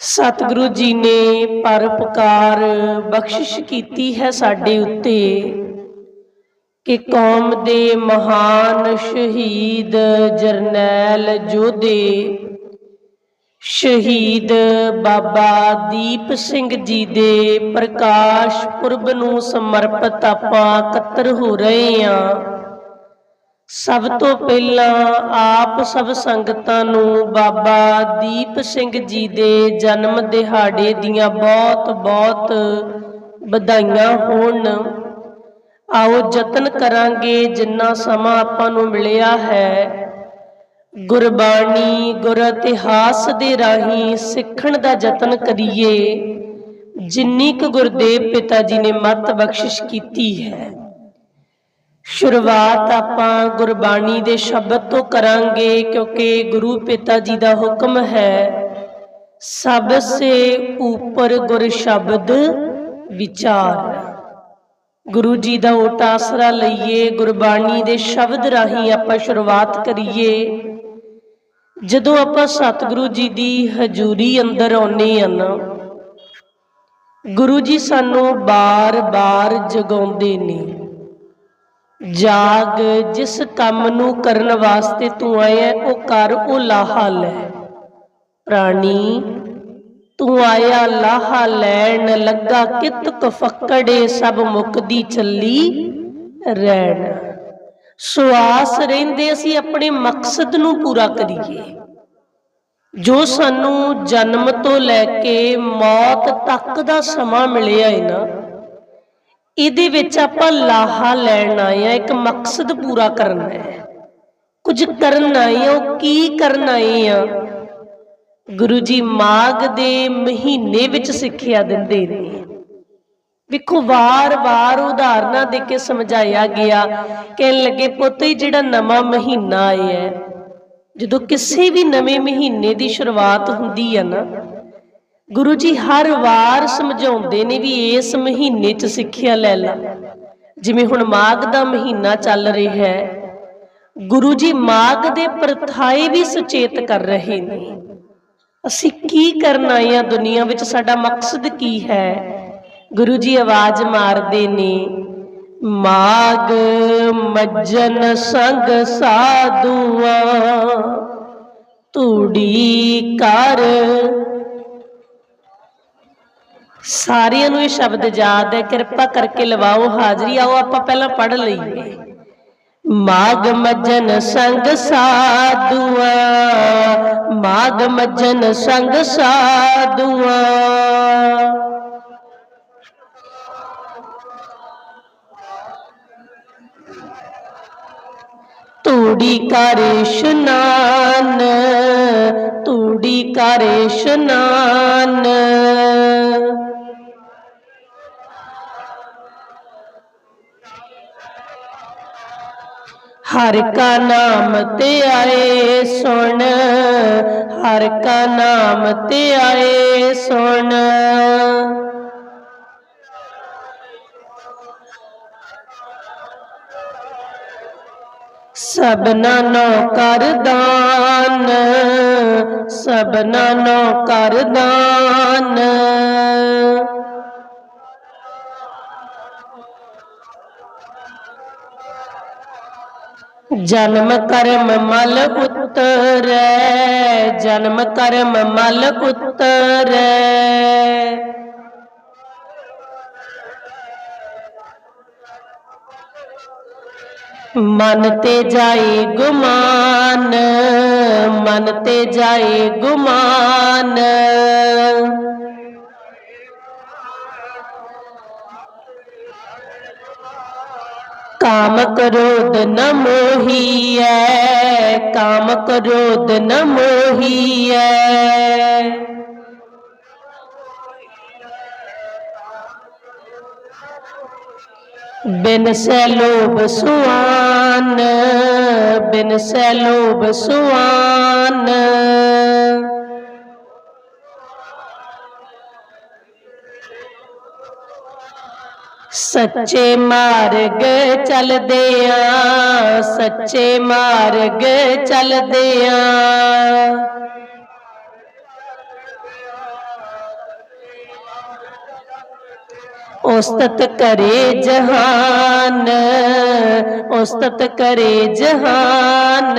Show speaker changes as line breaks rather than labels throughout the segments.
ਸਤਿਗੁਰੂ ਜੀ ਨੇ ਪਰਉਪਕਾਰ ਬਖਸ਼ਿਸ਼ ਕੀਤੀ ਹੈ ਸਾਡੇ ਉੱਤੇ ਕਿ ਕੌਮ ਦੇ ਮਹਾਨ ਸ਼ਹੀਦ ਜਰਨੈਲ ਯੋਧੇ, ਸ਼ਹੀਦ ਬਾਬਾ ਦੀਪ ਸਿੰਘ ਜੀ ਦੇ ਪ੍ਰਕਾਸ਼ ਪੁਰਬ ਨੂੰ ਸਮਰਪਿਤ ਆਪਾਂ ਇਕੱਤਰ ਹੋ ਰਹੇ ਹਾਂ। ਸਭ ਤੋਂ ਪਹਿਲਾਂ ਆਪ ਸਭ ਸੰਗਤਾਂ ਨੂੰ ਬਾਬਾ ਦੀਪ ਸਿੰਘ ਜੀ ਦੇ ਜਨਮ ਦਿਹਾੜੇ ਦੀਆਂ ਬਹੁਤ ਬਹੁਤ ਵਧਾਈਆਂ ਹੋਣ। ਆਓ ਯਤਨ ਕਰਾਂਗੇ ਜਿੰਨਾ ਸਮਾਂ ਆਪਾਂ ਨੂੰ ਮਿਲਿਆ ਹੈ। ਗੁਰਬਾਣੀ ਗੁਰ ਇਤਿਹਾਸ ਦੇ ਰਾਹੀਂ ਸਿੱਖਣ ਦਾ ਯਤਨ ਕਰੀਏ। ਜਿੰਨੀ ਕੁ ਗੁਰਦੇਵ ਪਿਤਾ ਜੀ ਨੇ ਮਤ ਬਖਸ਼ਿਸ਼ ਕੀਤੀ ਹੈ। ਸ਼ੁਰੂਆਤ ਆਪਾਂ ਗੁਰਬਾਣੀ ਦੇ ਸ਼ਬਦ ਤੋਂ ਕਰਾਂਗੇ, ਕਿਉਂਕਿ ਗੁਰੂ ਪਿਤਾ ਜੀ ਦਾ ਹੁਕਮ ਹੈ, ਸਭ ਸੇ ਉੱਪਰ ਗੁਰ ਸ਼ਬਦ ਵਿਚਾਰ। ਗੁਰੂ ਜੀ ਦਾ ਓਟ ਆਸਰਾ ਲਈਏ, ਗੁਰਬਾਣੀ ਦੇ ਸ਼ਬਦ ਰਾਹੀਂ ਆਪਾਂ ਸ਼ੁਰੂਆਤ ਕਰੀਏ। ਜਦੋਂ ਆਪਾਂ ਸਤਿਗੁਰੂ ਜੀ ਦੀ ਹਜ਼ੂਰੀ ਅੰਦਰ ਆਉਨੇ ਆ ਨਾ, ਗੁਰੂ ਜੀ ਸਾਨੂੰ ਬਾਰ-ਬਾਰ ਜਗਾਉਂਦੇ ਨੇ। ਜਾਗ, ਜਿਸ ਕੰਮ ਨੂੰ ਕਰਨ ਵਾਸਤੇ ਤੂੰ ਆਇਆ, ਉਹ ਕਰ, ਉਹ ਲਾਹਾ ਲੈ। ਪ੍ਰਾਣੀ ਤੂੰ ਆਇਆ, ਲਾਹਾ ਲੈਣ ਲੱਗਾ, ਕਿਤ ਕਫਕੜੇ ਸਭ ਮੁਕਦੀ ਚੱਲੀ ਰਹਿਣ ਸੁਆਸ ਰਹਿੰਦੇ ਅਸੀਂ ਆਪਣੇ ਮਕਸਦ ਨੂੰ ਪੂਰਾ ਕਰੀਏ। ਜੋ ਸਾਨੂੰ ਜਨਮ ਤੋਂ ਲੈ ਕੇ ਮੌਤ ਤੱਕ ਦਾ ਸਮਾਂ ਮਿਲਿਆ ਹੈ ਨਾ ਇਹਦੇ ਵਿੱਚ ਆਪਾਂ ਲਾਹਾ ਲੈਣ ਆਏ ਆ ਇੱਕ ਮਕਸਦ ਪੂਰਾ ਕਰਨਾ ਹੈ। ਕੁਝ ਕਰਨ ਆਏ ਆ ਉਹ ਕੀ ਕਰਨ ਆਏ ਆ ਗੁਰੂ ਜੀ ਮਾਘ ਦੇ ਮਹੀਨੇ ਵਿੱਚ ਸਿੱਖਿਆ ਦਿੰਦੇ ਨੇ। ਵੇਖੋ, ਵਾਰ-ਵਾਰ ਉਦਾਹਰਨਾਂ ਦੇ ਕੇ ਸਮਝਾਇਆ ਗਿਆ। ਕਹਿਣ ਲੱਗੇ, ਪੁੱਤ, ਇਹ ਜਿਹੜਾ ਨਵਾਂ ਮਹੀਨਾ ਆਇਆ ਹੈ, ਜਦੋਂ ਕਿਸੇ ਵੀ ਨਵੇਂ ਮਹੀਨੇ ਦੀ ਸ਼ੁਰੂਆਤ ਹੁੰਦੀ ਹੈ ਨਾ ਗੁਰੂ ਜੀ ਹਰ ਵਾਰ ਸਮਝਾਉਂਦੇ ਨੇ ਵੀ ਇਸ ਮਹੀਨੇ 'ਚ ਸਿੱਖਿਆ ਲੈ ਲੈ। ਜਿਵੇਂ ਹੁਣ ਮਾਘ ਦਾ ਮਹੀਨਾ ਚੱਲ ਰਿਹਾ ਹੈ, ਗੁਰੂ ਜੀ ਮਾਘ ਦੇ ਪ੍ਰਥਾਏ ਵੀ ਸੁਚੇਤ ਕਰ ਰਹੇ ਨੇ। ਅਸੀਂ ਕੀ ਕਰਨਾ ਆਏ ਦੁਨੀਆ ਵਿੱਚ? ਸਾਡਾ ਮਕਸਦ ਕੀ ਹੈ? ਗੁਰੂ ਜੀ ਆਵਾਜ਼ ਮਾਰਦੇ ਨੇ ਮਾਗ ਮੱਜਨ ਸੰਗ ਸਾਧੂਆਂ, ਤੂੜੀ ਕਰ ਸਾਰਿਆਂ ਨੂੰ ਇਹ ਸ਼ਬਦ ਯਾਦ ਹੈ, ਕਿਰਪਾ ਕਰਕੇ ਲਵਾਓ ਹਾਜ਼ਰੀ, ਆਓ ਆਪਾਂ ਪਹਿਲਾਂ ਪੜ੍ਹ ਲਈਏ। ਮਾਗ ਮਜਨ ਸੰਗ ਸਾਧੂਆਂ ਮਾਗ ਮਜਨ ਸੰਗ ਸਾਧੂਆਂ। ਤੂੜੀ ਕਰੇ ਇਸ਼ਨਾਨ ਤੂੜੀ ਕਰੇ ਇਸ਼ਨਾਨ ਹਰ ਕਾ ਨਾਮ ਤੇ ਆਏ ਸੁਣ, ਹਰ ਕਾ ਨਾਮ ਤੇ ਆਏ ਸੁਣ। ਸਭਨਾ ਨੋ ਕਰ ਦਾਨ ਨੋ ਕਰ ਦਾਨ ਜਨਮ ਕਰਮ ਮਲ ਉਤਰੈ ਜਨਮ ਕਰਮ ਮਲ ਉਤਰੈ ਮਨ ਤੇ ਜਾਏ ਗੁਮਾਨ ਮਨ ਤੇ ਜਾਏ ਕਾਮ ਕ੍ਰੋਧ ਨ ਮੋਹੀਐ ਕਾਮ ਕ੍ਰੋਧ ਨ ਮੋਹੀਐ ਬਿਨ ਸੈ ਲੋਭ ਸੁਆਨ ਬਿਨ ਸੈ ਲੋਭ ਸੁਆਨ ਸੱਚੇ ਮਾਰਗ ਚੱਲਦੇ ਆਂ ਸੱਚੇ ਮਾਰਗ ਚੱਲਦੇ ਆ। ਉਸਤਤ ਕਰੇ ਜਹਾਨ ਉਸਤਤ ਕਰੇ ਜਹਾਨ।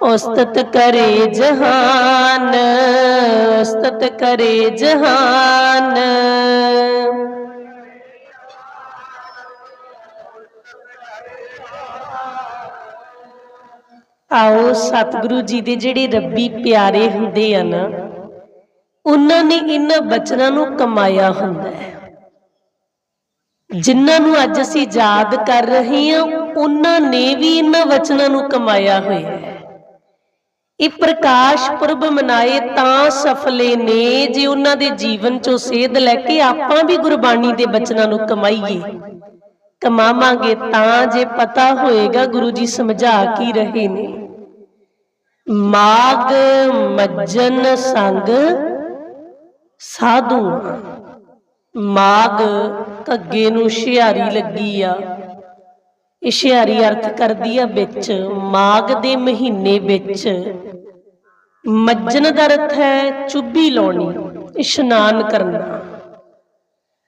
ਉਸਤਤ ਕਰੇ ਜਹਾਨ, ਉਸਤਤ ਕਰੇ ਜਹਾਨ। ਆਓ ਸਤਿਗੁਰੂ ਜੀ ਦੇ ਜਿਹੜੇ ਰੱਬੀ ਪਿਆਰੇ ਹੁੰਦੇ ਆ ਨਾ, ਉਹਨਾਂ ਨੇ ਇਹਨਾਂ ਬਚਨਾਂ ਨੂੰ ਕਮਾਇਆ ਹੁੰਦਾ ਹੈ। ਜਿਨ੍ਹਾਂ ਨੂੰ ਅੱਜ ਅਸੀਂ ਯਾਦ ਕਰ ਰਹੇ ਹਾਂ, ਉਹਨਾਂ ਨੇ ਵੀ ਇਹਨਾਂ ਵਚਨਾਂ ਨੂੰ ਕਮਾਇਆ ਹੋਇਆ ਹੈ। ਇਹ ਪ੍ਰਕਾਸ਼ ਪੁਰਬ ਮਨਾਏ ਤਾਂ ਸਫਲੇ ਨੇ, ਜੇ ਉਹਨਾਂ ਦੇ ਜੀਵਨ ਚੋਂ ਸੇਧ ਲੈ ਕੇ ਆਪਾਂ ਵੀ ਗੁਰਬਾਣੀ ਦੇ ਬਚਨਾਂ ਨੂੰ ਕਮਾਈਏ। ਕਮਾਵਾਂਗੇ ਤਾਂ ਜੇ ਪਤਾ ਹੋਏਗਾ ਗੁਰੂ ਜੀ ਸਮਝਾ ਕੀ ਰਹੇ ਨੇ। ਮਾਗ ਮੱਜਨ ਸੰਗ ਸਾਧੂ। ਮਾਗ ਘੱਗੇ ਨੂੰ ਹੁਸ਼ਿਆਰੀ ਲੱਗੀ ਆ। ਇਹ ਹੁਸ਼ਿਆਰੀ ਅਰਥ ਕਰਦੀ ਆ ਵਿੱਚ, ਮਾਗ ਦੇ ਮਹੀਨੇ ਵਿੱਚ। ਮੱਜਨ ਦਾ ਅਰਥ ਹੈ ਚੁੱਭੀ ਲਾਉਣੀ, ਇਸ਼ਨਾਨ ਕਰਨਾ।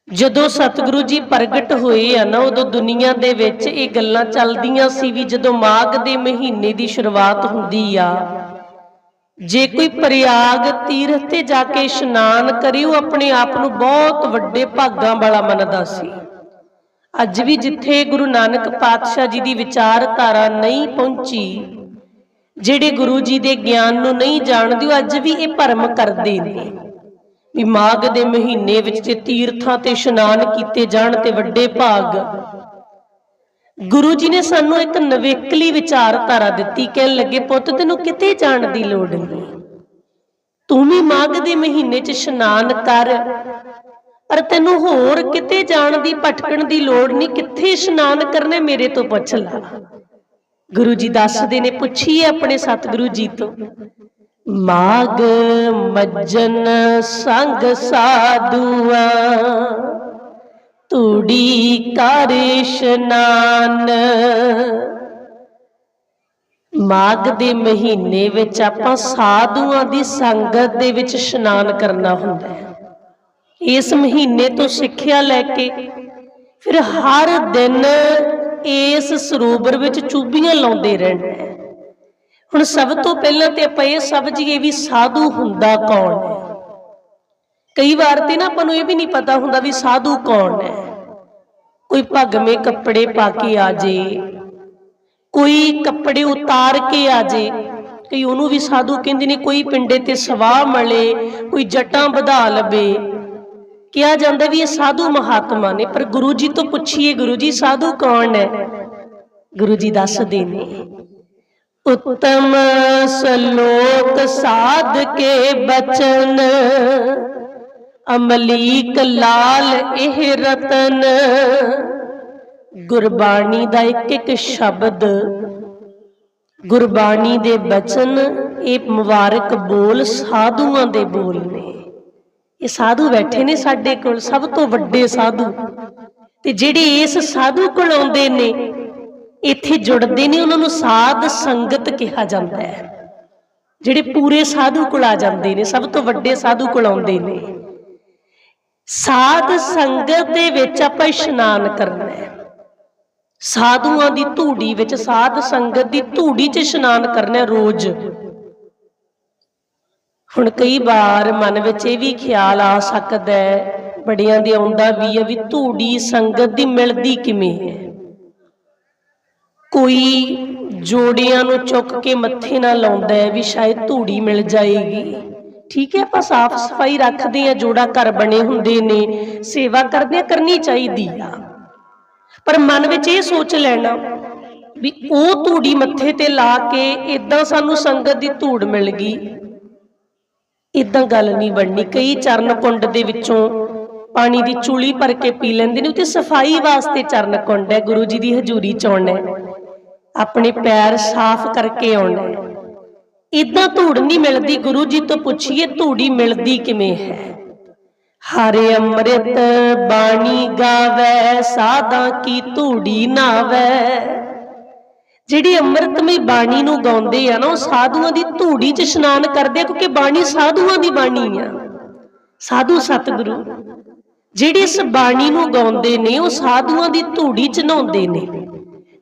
ਜਦੋਂ ਸਤਿਗੁਰੂ ਜੀ ਪ੍ਰਗਟ ਹੋਏ ਆ ਨਾ, ਉਦੋਂ ਦੁਨੀਆ ਦੇ ਵਿੱਚ ਇਹ ਗੱਲਾਂ ਚੱਲਦੀਆਂ ਸੀ ਵੀ ਜਦੋਂ ਮਾਘ ਦੇ ਮਹੀਨੇ ਦੀ ਸ਼ੁਰੂਆਤ ਹੁੰਦੀ ਆ, ਜੇ ਕੋਈ ਪ੍ਰਯਾਗ ਤੀਰਥ ਤੇ ਜਾ ਕੇ ਇਸ਼ਨਾਨ ਕਰੇ, ਉਹ ਆਪਣੇ ਆਪ ਨੂੰ ਬਹੁਤ ਵੱਡੇ ਭਾਗਾਂ ਵਾਲਾ ਮੰਨਦਾ ਸੀ। ਅੱਜ ਵੀ ਜਿੱਥੇ ਗੁਰੂ ਨਾਨਕ ਪਾਤਸ਼ਾਹ ਜੀ ਦੀ ਵਿਚਾਰਧਾਰਾ ਨਹੀਂ ਪਹੁੰਚੀ ਜਿਹੜੇ ਗੁਰੂ ਜੀ ਦੇ ਗਿਆਨ ਨੂੰ ਨਹੀਂ ਜਾਣਦੇ, ਉਹ ਅੱਜ ਵੀ ਇਹ ਭਰਮ ਕਰਦੇ ਨੇ। ਵੀ ਮਾਘ ਦੇ ਮਹੀਨੇ ਵਿੱਚ ਤੇ ਤੀਰਥਾਂ ਤੇ ਇਸ਼ਨਾਨ ਕੀਤੇ ਜਾਣ ਤੇ ਵੱਡੇ ਭਾਗ। ਗੁਰੂ ਜੀ ਨੇ ਸਾਨੂੰ ਇੱਕ ਨਵੇਕਲੀ ਵਿਚਾਰਧਾਰਾ ਦਿੱਤੀ, ਕਹਿਣ ਲੱਗੇ, ਪੁੱਤ, ਤੈਨੂੰ ਕਿਤੇ ਜਾਣ ਦੀ ਲੋੜ ਨਹੀਂ। ਤੂੰ ਵੀ ਮਾਘ ਦੇ ਮਹੀਨੇ 'ਚ ਇਸ਼ਨਾਨ ਕਰ। ਪਰ ਤੈਨੂੰ ਹੋਰ ਕਿਤੇ ਜਾਣ ਦੀ, ਭਟਕਣ ਦੀ ਲੋੜ ਨਹੀਂ। ਕਿੱਥੇ ਇਸ਼ਨਾਨ ਕਰਨਾ ਮੇਰੇ ਤੋਂ ਪੁੱਛ ਲੈ। ਗੁਰੂ ਜੀ ਦੱਸਦੇ ਨੇ ਪੁੱਛੀਏ ਆਪਣੇ ਸਤਿਗੁਰੂ ਜੀ ਤੋਂ। ਮਾਗ ਮੱਜਨ ਸੰਗ ਸਾਧੂਆ, ਤੂੜੀ ਕਰ ਇਸ਼ਨਾਨ ਮਾਗ ਦੇ ਮਹੀਨੇ ਵਿੱਚ ਆਪਾਂ ਸਾਧੂਆਂ ਦੀ ਸੰਗਤ ਦੇ ਵਿੱਚ ਇਸ਼ਨਾਨ ਕਰਨਾ ਹੁੰਦਾ ਹੈ। ਇਸ ਮਹੀਨੇ ਤੋਂ ਸਿੱਖਿਆ ਲੈ ਕੇ ਫਿਰ ਹਰ ਦਿਨ ਇਸ ਸਰੋਵਰ ਵਿੱਚ ਚੂਬੀਆਂ ਲਾਉਂਦੇ ਰਹਿਣਾ। ਹੈ ਹੁਣ ਸਭ ਤੋਂ ਪਹਿਲਾਂ ਤੇ ਆਪਾਂ ਇਹ ਸਮਝੀਏ ਵੀ ਸਾਧੂ ਹੁੰਦਾ ਕੌਣ ਹੈ। ਕਈ ਵਾਰ ਤੇ ਨਾ ਆਪਾਂ ਨੂੰ ਇਹ ਵੀ ਨਹੀਂ ਪਤਾ ਹੁੰਦਾ ਵੀ ਸਾਧੂ ਕੌਣ ਹੈ। ਕੋਈ ਭਗਵੇਂ ਕੱਪੜੇ ਪਾ ਕੇ ਆ ਜੇ, ਕੋਈ ਕੱਪੜੇ ਉਤਾਰ ਕੇ ਆ ਜੇ, ਕਈ ਉਹਨੂੰ ਵੀ ਸਾਧੂ ਕਹਿੰਦੇ ਨੇ ਕੋਈ ਪਿੰਡੇ ਤੇ ਸਵਾਹ ਮਲੇ, ਕੋਈ ਜਟਾਂ ਵਧਾ ਲਵੇ। ਕਿਹਾ ਜਾਂਦਾ ਵੀ ਇਹ ਸਾਧੂ ਮਹਾਤਮਾ ਨੇ, ਪਰ ਗੁਰੂ ਜੀ ਤੋਂ ਪੁੱਛੀਏ, ਗੁਰੂ ਜੀ ਸਾਧੂ ਕੌਣ ਹੈ? ਗੁਰੂ ਜੀ ਦੱਸਦੇ ਨੇ, ਉੱਤਮ ਸਲੋਕ ਸਾਧ ਕੇ ਬਚਨ, ਅਮਲੀਕ ਲਾਲ ਇਹ ਰਤਨ। ਗੁਰਬਾਣੀ ਦਾ ਇੱਕ ਇੱਕ ਸ਼ਬਦ, ਗੁਰਬਾਣੀ ਦੇ ਬਚਨ, ਇਹ ਮੁਬਾਰਕ ਬੋਲ ਸਾਧੂਆਂ ਦੇ ਬੋਲ ਨੇ। ਇਹ ਸਾਧੂ ਬੈਠੇ ਨੇ ਸਾਡੇ ਕੋਲ, ਸਭ ਤੋਂ ਵੱਡੇ ਸਾਧੂ। ਤੇ ਜਿਹੜੇ ਇਸ ਸਾਧੂ ਕੋਲ ਆਉਂਦੇ ਨੇ, ਇੱਥੇ ਜੁੜਦੇ ਨੇ, ਉਹਨਾਂ ਨੂੰ ਸਾਧ ਸੰਗਤ ਕਿਹਾ ਜਾਂਦਾ ਹੈ। ਜਿਹੜੇ ਪੂਰੇ ਸਾਧੂ ਕੋਲ ਆ ਜਾਂਦੇ ਨੇ, ਸਭ ਤੋਂ ਵੱਡੇ ਸਾਧੂ ਕੋਲ ਆਉਂਦੇ ਨੇ। ਸਾਧ ਸੰਗਤ ਦੇ ਵਿੱਚ ਆਪਾਂ ਇਸ਼ਨਾਨ ਕਰਨਾ ਹੈ। ਸਾਧੂਆਂ ਦੀ ਧੂੜੀ ਵਿੱਚ, ਸਾਧ ਸੰਗਤ ਦੀ ਧੂੜੀ 'ਚ ਇਸ਼ਨਾਨ ਕਰਨਾ ਰੋਜ਼। ਹੁਣ ਕਈ ਵਾਰ ਮਨ ਵਿੱਚ ਇਹ ਵੀ ਖਿਆਲ ਆ ਸਕਦਾ ਹੈ, ਬੜਿਆਂ ਦੇ ਆਉਂਦਾ ਵੀ ਹੈ ਵੀ ਧੂੜੀ ਸੰਗਤ ਦੀ ਮਿਲਦੀ ਕਿਵੇਂ ਹੈ। ਕੋਈ ਜੋੜਿਆਂ ਨੂੰ ਚੁੱਕ ਕੇ ਮੱਥੇ ਨਾਲ ਲਾਉਂਦਾ ਹੈ ਵੀ ਸ਼ਾਇਦ ਧੂੜੀ ਮਿਲ ਜਾਏਗੀ। ਠੀਕ ਹੈ, ਆਪਾਂ ਸਾਫ਼ ਸਫ਼ਾਈ ਰੱਖਦੇ ਆ ਜੋੜਾ ਘਰ ਬਣੇ ਹੁੰਦੇ ਨੇ, ਸੇਵਾ ਕਰਦੇ ਆ ਕਰਨੀ ਚਾਹੀਦੀ ਆ। ਪਰ ਮਨ ਵਿੱਚ ਇਹ ਸੋਚ ਲੈਣਾ ਵੀ ਉਹ ਧੂੜੀ ਮੱਥੇ ਤੇ ਲਾ ਕੇ ਇਦਾਂ ਸਾਨੂੰ ਸੰਗਤ ਦੀ ਧੂੜ ਮਿਲ ਗਈ ਇਦਾਂ ਗੱਲ ਨਹੀਂ ਬਣਨੀ। ਕਈ ਚਰਨ ਕੁੰਡ ਦੇ ਵਿੱਚੋਂ ਪਾਣੀ ਦੀ ਚੁਲੀ ਭਰ ਕੇ ਪੀ ਲੈਂਦੇ ਨੇ ਉਤੇ ਸਫ਼ਾਈ ਵਾਸਤੇ ਚਰਨ ਕੁੰਡ ਹੈ, ਗੁਰੂ ਜੀ ਦੀ ਹਜ਼ੂਰੀ ਚ ਆਉਣਾ ਆਪਣੇ ਪੈਰ ਸਾਫ਼ ਕਰਕੇ ਆਉਣਾ ਹੈ। ਇਦਾਂ ਧੂੜ ਨਹੀਂ ਮਿਲਦੀ, ਗੁਰੂ ਜੀ ਤੋਂ ਪੁੱਛੀਏ, ਧੂੜੀ ਮਿਲਦੀ ਕਿਵੇਂ ਹੈ? ਹਰੇ ਅੰਮ੍ਰਿਤ ਬਾਣੀ ਗਾਵੇ ਸਾਦਾ ਕੀ ਧੂੜੀ ਨਾਵੇ? ਜਿਹੜੀ ਅੰਮ੍ਰਿਤਮਈ ਬਾਣੀ ਨੂੰ ਗਾਉਂਦੇ ਆ ਨਾ, ਉਹ ਸਾਧੂਆਂ ਦੀ ਧੂੜੀ 'ਚ ਇਸ਼ਨਾਨ ਕਰਦੇ ਆ, ਕਿਉਂਕਿ ਬਾਣੀ ਸਾਧੂਆਂ ਦੀ ਬਾਣੀ ਆ। ਸਾਧੂ ਸਤਿਗੁਰੂ, ਜਿਹੜੀ ਇਸ ਬਾਣੀ ਨੂੰ ਗਾਉਂਦੇ ਨੇ, ਉਹ ਸਾਧੂਆਂ ਦੀ ਧੂੜੀ 'ਚ ਨਹਾਉਂਦੇ ਨੇ।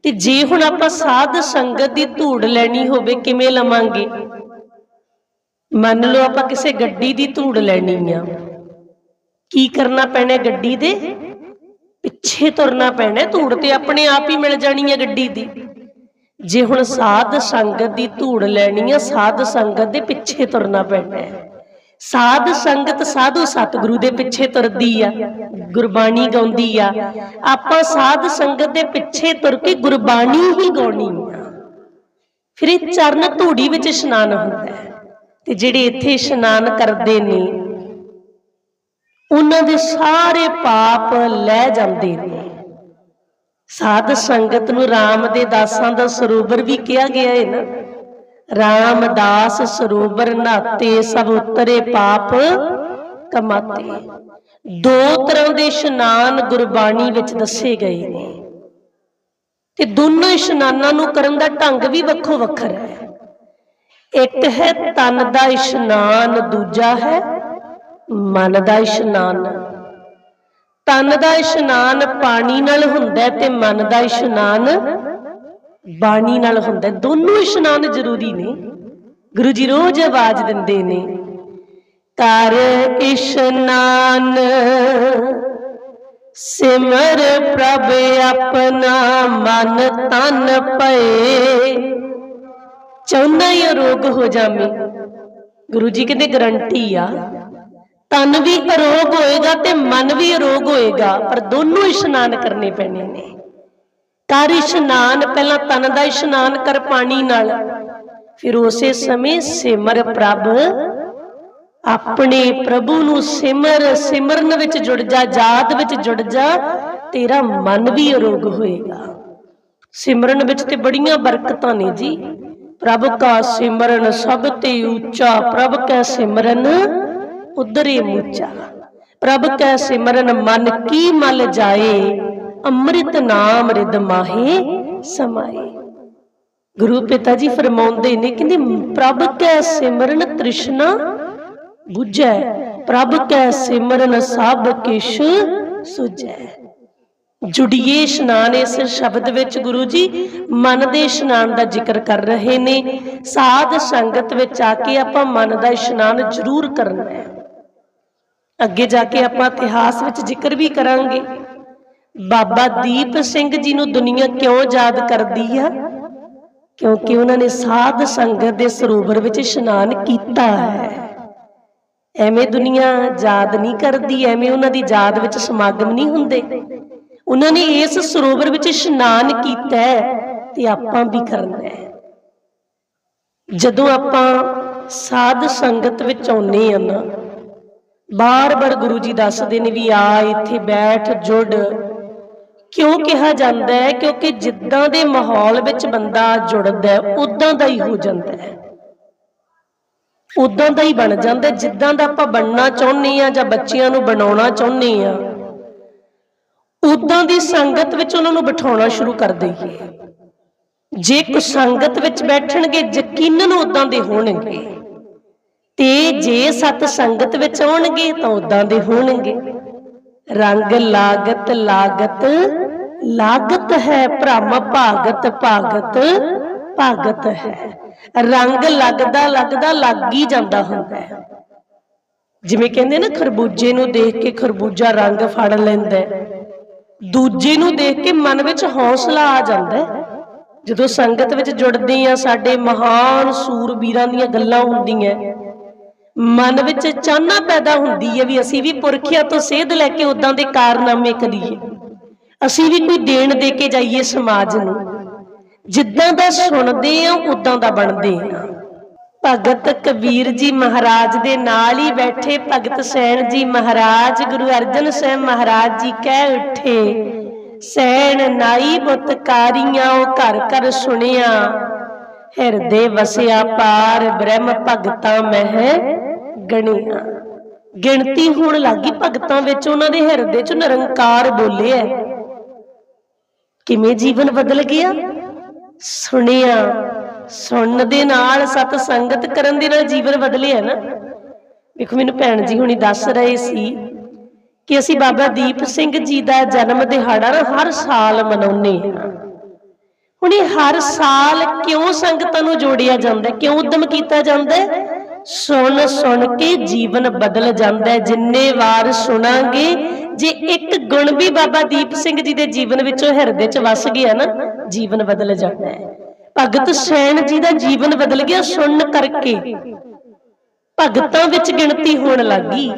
ਤੇ ਜੇ ਹੁਣ ਆਪਾਂ ਸਾਧ ਸੰਗਤ ਦੀ ਧੂੜ ਲੈਣੀ ਹੋਵੇ, ਕਿਵੇਂ ਲਵਾਂਗੇ? ਮੰਨ ਲਓ ਆਪਾਂ ਕਿਸੇ ਗੱਡੀ ਦੀ ਧੂੜ ਲੈਣੀ ਆ। ਕੀ ਕਰਨਾ ਪੈਣਾ ਗੱਡੀ ਦੇ? ਪਿੱਛੇ ਤੁਰਨਾ ਪੈਣਾ ਧੂੜ ਤੇ, ਆਪਣੇ ਆਪ ਹੀ ਮਿਲ ਜਾਣੀ ਹੈ ਗੱਡੀ ਦੀ। ਜੇ ਹੁਣ ਸਾਧ ਸੰਗਤ ਦੀ ਧੂੜ ਲੈਣੀ ਆ, ਸਾਧ ਸੰਗਤ ਦੇ ਪਿੱਛੇ ਤੁਰਨਾ ਪੈਣਾ ਹੈ। ਸਾਧ ਸੰਗਤ ਸਾਧੂ ਸਤਿਗੁਰੂ ਦੇ ਪਿੱਛੇ ਤੁਰਦੀ ਆ, ਗੁਰਬਾਣੀ ਗਾਉਂਦੀ ਆ। ਆਪਾਂ ਸਾਧ ਸੰਗਤ ਦੇ ਪਿੱਛੇ ਤੁਰ ਕੇ ਗੁਰਬਾਣੀ ਹੀ ਗਾਉਣੀ ਆ। ਫਿਰ ਇਹ ਚਰਨ ਧੂੜੀ ਵਿੱਚ ਇਸ਼ਨਾਨ ਹੁੰਦਾ ਹੈ ਤੇ ਜਿਹੜੇ ਇੱਥੇ ਇਸ਼ਨਾਨ ਕਰਦੇ ਨੇ, ਉਹਨਾਂ ਦੇ ਸਾਰੇ ਪਾਪ ਲੈ ਜਾਂਦੇ ਨੇ। ਸਾਧ ਸੰਗਤ ਨੂੰ RAM ਦੇ ਦਾਸਾਂ ਦਾ ਸਰੋਵਰ ਵੀ ਕਿਹਾ ਗਿਆ ਹੈ ਨਾ। ਰਾਮਦਾਸ ਸਰੋਵਰ ਨਾਤੇ ਸਭ ਉਤਰੇ ਪਾਪ ਕਮਾਤੇ। ਦੋ ਤਰ੍ਹਾਂ ਦੇ ਇਸ਼ਨਾਨ ਗੁਰਬਾਣੀ ਵਿੱਚ ਦੱਸੇ ਗਏ ਨੇ। ਤੇ ਦੋਨੋਂ ਇਸ਼ਨਾਨਾਂ ਨੂੰ ਕਰਨ ਦਾ ਢੰਗ ਵੀ ਵੱਖੋ ਵੱਖਰਾ ਹੈ। ਇੱਕ ਹੈ ਤਨ ਦਾ ਇਸ਼ਨਾਨ, ਦੂਜਾ ਹੈ ਮਨ ਦਾ ਇਸ਼ਨਾਨ। ਤਨ ਦਾ ਇਸ਼ਨਾਨ ਪਾਣੀ ਨਾਲ ਹੁੰਦਾ ਤੇ ਮਨ ਦਾ ਇਸ਼ਨਾਨ ਬਾਣੀ ਨਾਲ ਹੁੰਦਾ ਦੋਨੋਂ ਇਸ਼ਨਾਨ ਜ਼ਰੂਰੀ ਨੇ। ਗੁਰੂ ਜੀ ਰੋਜ਼ ਆਵਾਜ਼ ਦਿੰਦੇ ਨੇ ਕਰ ਇਸ਼ਨਾਨ ਸਿਮਰ ਪ੍ਰਭ ਆਪਣਾ ਮਨ ਤਨ ਪਏ। ਚਾਹੁੰਦਾ ਹੀ ਰੋਗ ਹੋ ਜਾਵੇ। ਗੁਰੂ ਜੀ ਕਹਿੰਦੇ, ਗਰੰਟੀ ਆ ਤਨ ਵੀ ਅਰੋਗ ਹੋਏਗਾ ਤੇ ਮਨ ਵੀ ਅਰੋਗ ਹੋਏਗਾ, ਪਰ ਦੋਨੋਂ ਇਸ਼ਨਾਨ ਕਰਨੇ ਪੈਣੇ ਨੇ। ਕਰ ਇਸ਼ਨਾਨ, ਪਹਿਲਾਂ ਤਨ ਦਾ ਇਸ਼ਨਾਨ ਕਰ ਪਾਣੀ ਨਾਲ। ਫਿਰ ਉਸੇ ਸਮੇਂ ਸਿਮਰ ਪ੍ਰਭ ਆਪਣੇ ਪ੍ਰਭੂ ਨੂੰ ਸਿਮਰ, ਸਿਮਰਨ ਵਿੱਚ ਜੁੜ ਜਾ ਜਾਤ ਵਿੱਚ ਜੁੜ ਜਾ, ਤੇਰਾ ਮਨ ਵੀ ਅਰੋਗ ਹੋਏਗਾ। ਸਿਮਰਨ ਵਿੱਚ ਤੇ ਬੜੀਆਂ ਬਰਕਤਾਂ ਨੇ ਜੀ। ਪ੍ਰਭ ਕਾ ਸਿਮਰਨ ਸਭ ਤੇ ਉੱਚਾ, ਪ੍ਰਭ ਕੈ ਸਿਮਰਨ ਉਦਰੇ ਮੁੱਚਾ। ਪ੍ਰਭ ਕੈ ਸਿਮਰਨ, ਮਨ ਕੀ ਮਲ ਜਾਏ, ਅੰਮ੍ਰਿਤ ਨਾਮ ਰਿਦ ਮਾਹੇ ਸਮਾਏ। ਗੁਰੂ ਪਿਤਾ ਜੀ ਫਰਮਾਉਂਦੇ ਨੇ, ਕਹਿੰਦੇ, ਪ੍ਰਭ ਕੈ ਸਿਮਰਨ ਤ੍ਰਿਸ਼ਨਾ ਬੁਝੈ, ਪ੍ਰਭ ਕੈ ਸਿਮਰਨ ਸਭ ਕਿਛ ਸੁਝੈ। ਜੁੜੀਏ ਇਸ਼ਨਾਨ ਇਸ ਸ਼ਬਦ ਵਿੱਚ, ਗੁਰੂ ਜੀ, ਮਨ ਦੇ ਇਸ਼ਨਾਨ ਦਾ ਜ਼ਿਕਰ ਕਰ ਰਹੇ ਨੇ। ਸਾਧ ਸੰਗਤ ਵਿੱਚ ਆ ਕੇ ਆਪਾਂ ਮਨ ਦਾ ਇਸ਼ਨਾਨ ਜ਼ਰੂਰ ਕਰਨਾ ਹੈ। ਅੱਗੇ ਜਾ ਕੇ ਆਪਾਂ ਇਤਿਹਾਸ ਵਿੱਚ ਜ਼ਿਕਰ ਵੀ ਕਰਾਂਗੇ। ਬਾਬਾ ਦੀਪ ਸਿੰਘ ਜੀ ਨੂੰ ਦੁਨੀਆ ਕਿਉਂ ਯਾਦ ਕਰਦੀ ਆ? ਕਿਉਂਕਿ ਉਹਨਾਂ ਨੇ ਸਾਧ ਸੰਗਤ ਦੇ ਸਰੋਵਰ ਵਿੱਚ ਇਸ਼ਨਾਨ ਕੀਤਾ ਹੈ। ਐਵੇਂ ਦੁਨੀਆ ਯਾਦ ਨਹੀਂ ਕਰਦੀ, ਐਵੇਂ ਉਹਨਾਂ ਦੀ ਯਾਦ ਵਿੱਚ ਸਮਾਗਮ ਨਹੀਂ ਹੁੰਦੇ। ਉਹਨਾਂ ਨੇ ਇਸ ਸਰੋਵਰ ਵਿੱਚ ਇਸ਼ਨਾਨ ਕੀਤਾ ਤੇ ਆਪਾਂ ਵੀ ਕਰਨਾ ਹੈ। ਜਦੋਂ ਆਪਾਂ ਸਾਧ ਸੰਗਤ ਵਿੱਚ ਆਉਨੇ ਆ ਨਾ ਬਾਰ-ਬਾਰ ਗੁਰੂ ਜੀ ਦੱਸਦੇ ਨੇ ਵੀ ਆ, ਇੱਥੇ ਬੈਠ, ਜੁੜ। ਕਿਉਂ ਕਿਹਾ ਜਾਂਦਾ ਹੈ? ਕਿਉਂਕਿ ਜਿੱਦਾਂ ਦੇ ਮਾਹੌਲ ਵਿੱਚ ਬੰਦਾ ਜੁੜਦਾ ਹੈ, ਉਦਾਂ ਦਾ ਹੀ ਹੋ ਜਾਂਦਾ ਹੈ। ਉਦਾਂ ਦਾ ਹੀ ਬਣ ਜਾਂਦਾ ਜਿੱਦਾਂ ਦਾ ਆਪਾਂ ਬਣਨਾ ਚਾਹੁੰਦੇ ਆ ਜਾਂ ਬੱਚਿਆਂ ਨੂੰ ਬਣਾਉਣਾ ਚਾਹੁੰਦੇ ਆ ਉਦਾਂ ਦੀ ਸੰਗਤ ਵਿੱਚ ਉਹਨਾਂ ਨੂੰ ਬਿਠਾਉਣਾ ਸ਼ੁਰੂ ਕਰ ਦਈਏ। ਜੇ ਕੋ ਸੰਗਤ ਵਿੱਚ ਬੈਠਣਗੇ, ਯਕੀਨਨ ਉਦਾਂ ਦੇ ਹੋਣਗੇ। ਤੇ ਜੇ ਸਤ ਸੰਗਤ ਵਿੱਚ ਆਉਣਗੇ ਤਾਂ ਉਦਾਂ ਦੇ ਹੋਣਗੇ। ਰੰਗ ਲਾਗਤ ਲਾਗਤ ਲਾਗਤ ਹੈ ਭ੍ਰਮ ਭਾਗਤ ਭਾਗਤ ਭਾਗਤ ਹੈ। ਰੰਗ ਲੱਗਦਾ ਲੱਗਦਾ ਲੱਗ ਹੀ ਜਾਂਦਾ ਹੁੰਦਾ ਹੈ। ਜਿਵੇਂ ਕਹਿੰਦੇ ਨਾ, ਖਰਬੂਜੇ ਨੂੰ ਦੇਖ ਕੇ ਖਰਬੂਜਾ ਰੰਗ ਫੜ ਲੈਂਦਾ ਦੂਜੇ ਨੂੰ ਦੇਖ ਕੇ ਮਨ ਵਿੱਚ ਹੌਸਲਾ ਆ ਜਾਂਦਾ ਜਦੋਂ ਸੰਗਤ ਵਿੱਚ ਜੁੜਦੇ ਆ ਸਾਡੇ ਮਹਾਨ ਸੂਰਬੀਰਾਂ ਦੀਆਂ ਗੱਲਾਂ ਹੁੰਦੀਆਂ ਮਨ ਵਿੱਚ ਚਾਹਨਾ ਪੈਦਾ ਹੁੰਦੀ ਹੈ ਵੀ ਅਸੀਂ ਵੀ ਪੁਰਖਿਆਂ ਤੋਂ ਸੇਧ ਲੈ ਕੇ ਉਦਾਂ ਦੇ ਕਾਰਨਾਮੇ ਕਰੀਏ। ਅਸੀਂ ਵੀ ਕੋਈ ਦੇਣ ਦੇ ਕੇ ਜਾਈਏ ਸਮਾਜ ਨੂੰ। ਜਿੱਦਾਂ ਦਾ ਸੁਣਦੇ ਆ ਉਦਾਂ ਦਾ ਬਣਦੇ ਆ ਭਗਤ ਕਬੀਰ ਜੀ ਮਹਾਰਾਜ ਦੇ ਨਾਲ ਹੀ ਬੈਠੇ ਭਗਤ ਸੈਣ ਜੀ ਮਹਾਰਾਜ, ਗੁਰੂ ਅਰਜਨ ਸਾਹਿਬ ਮਹਾਰਾਜ ਜੀ ਕਹਿ ਉੱਠੇ, ਸੈਣ ਨਾਈ ਬੁੱਤਕਾਰੀਆਂ ਉਹ ਘਰ ਘਰ ਸੁਣਿਆ ਹਿਰਦੇ ਵਸਿਆ ਪਾਰ ਬ੍ਰਹਮ ਭਗਤਾਂ ਮਹਿ ਗਣਿਆ। ਗਿਣਤੀ ਹੋਣ ਲੱਗੀ ਭਗਤਾਂ ਵਿੱਚ, ਉਹਨਾਂ ਦੇ ਹਿਰਦੇ 'ਚ ਨਿਰੰਕਾਰ ਬੋਲਿਆ। ਕਿਵੇਂ ਜੀਵਨ ਬਦਲ ਗਿਆ? ਸੁਣਿਆ, ਸੁਣਨ ਦੇ ਨਾਲ ਸਤ ਸੰਗਤ ਕਰਨ ਦੇ ਨਾਲ ਜੀਵਨ ਬਦਲਿਆ ਨਾ। ਵੇਖੋ, ਮੈਨੂੰ ਭੈਣ ਜੀ ਹੁਣੀ ਦੱਸ ਰਹੇ ਸੀ ਕਿ ਅਸੀਂ ਬਾਬਾ ਦੀਪ ਸਿੰਘ ਜੀ ਦਾ ਜਨਮ ਦਿਹਾੜਾ ਨਾ ਹਰ ਸਾਲ ਮਨਾਉਂਦੇ ਹਾਂ। ਹੁਣ ਇਹ ਹਰ ਸਾਲ ਕਿਉਂ ਸੰਗਤਾਂ ਨੂੰ ਜੋੜਿਆ ਜਾਂਦਾ ਕਿਉਂ ਉਦਮ ਕੀਤਾ ਜਾਂਦਾ ਸੁਣ ਸੁਣ ਕੇ ਜੀਵਨ ਬਦਲ ਜਾਂਦਾ ਜਿੰਨੇ ਵਾਰ ਸੁਣਾਂਗੇ, ਜੇ ਇੱਕ ਗੁਣ ਵੀ ਬਾਬਾ ਦੀਪ ਸਿੰਘ ਜੀ ਦੇ ਜੀਵਨ ਵਿੱਚੋਂ ਹਿਰਦੇ 'ਚ ਵਸ ਗਿਆ ਨਾ, ਜੀਵਨ ਬਦਲ ਜਾਂਦਾ ਹੈ। ਭਗਤ ਸੈਣ ਜੀ ਦਾ ਜੀਵਨ ਬਦਲ ਗਿਆ ਸੁਣਨ ਕਰਕੇ। ਭਗਤਾਂ ਵਿੱਚ ਗਿਣਤੀ ਹੋਣ ਲੱਗੀ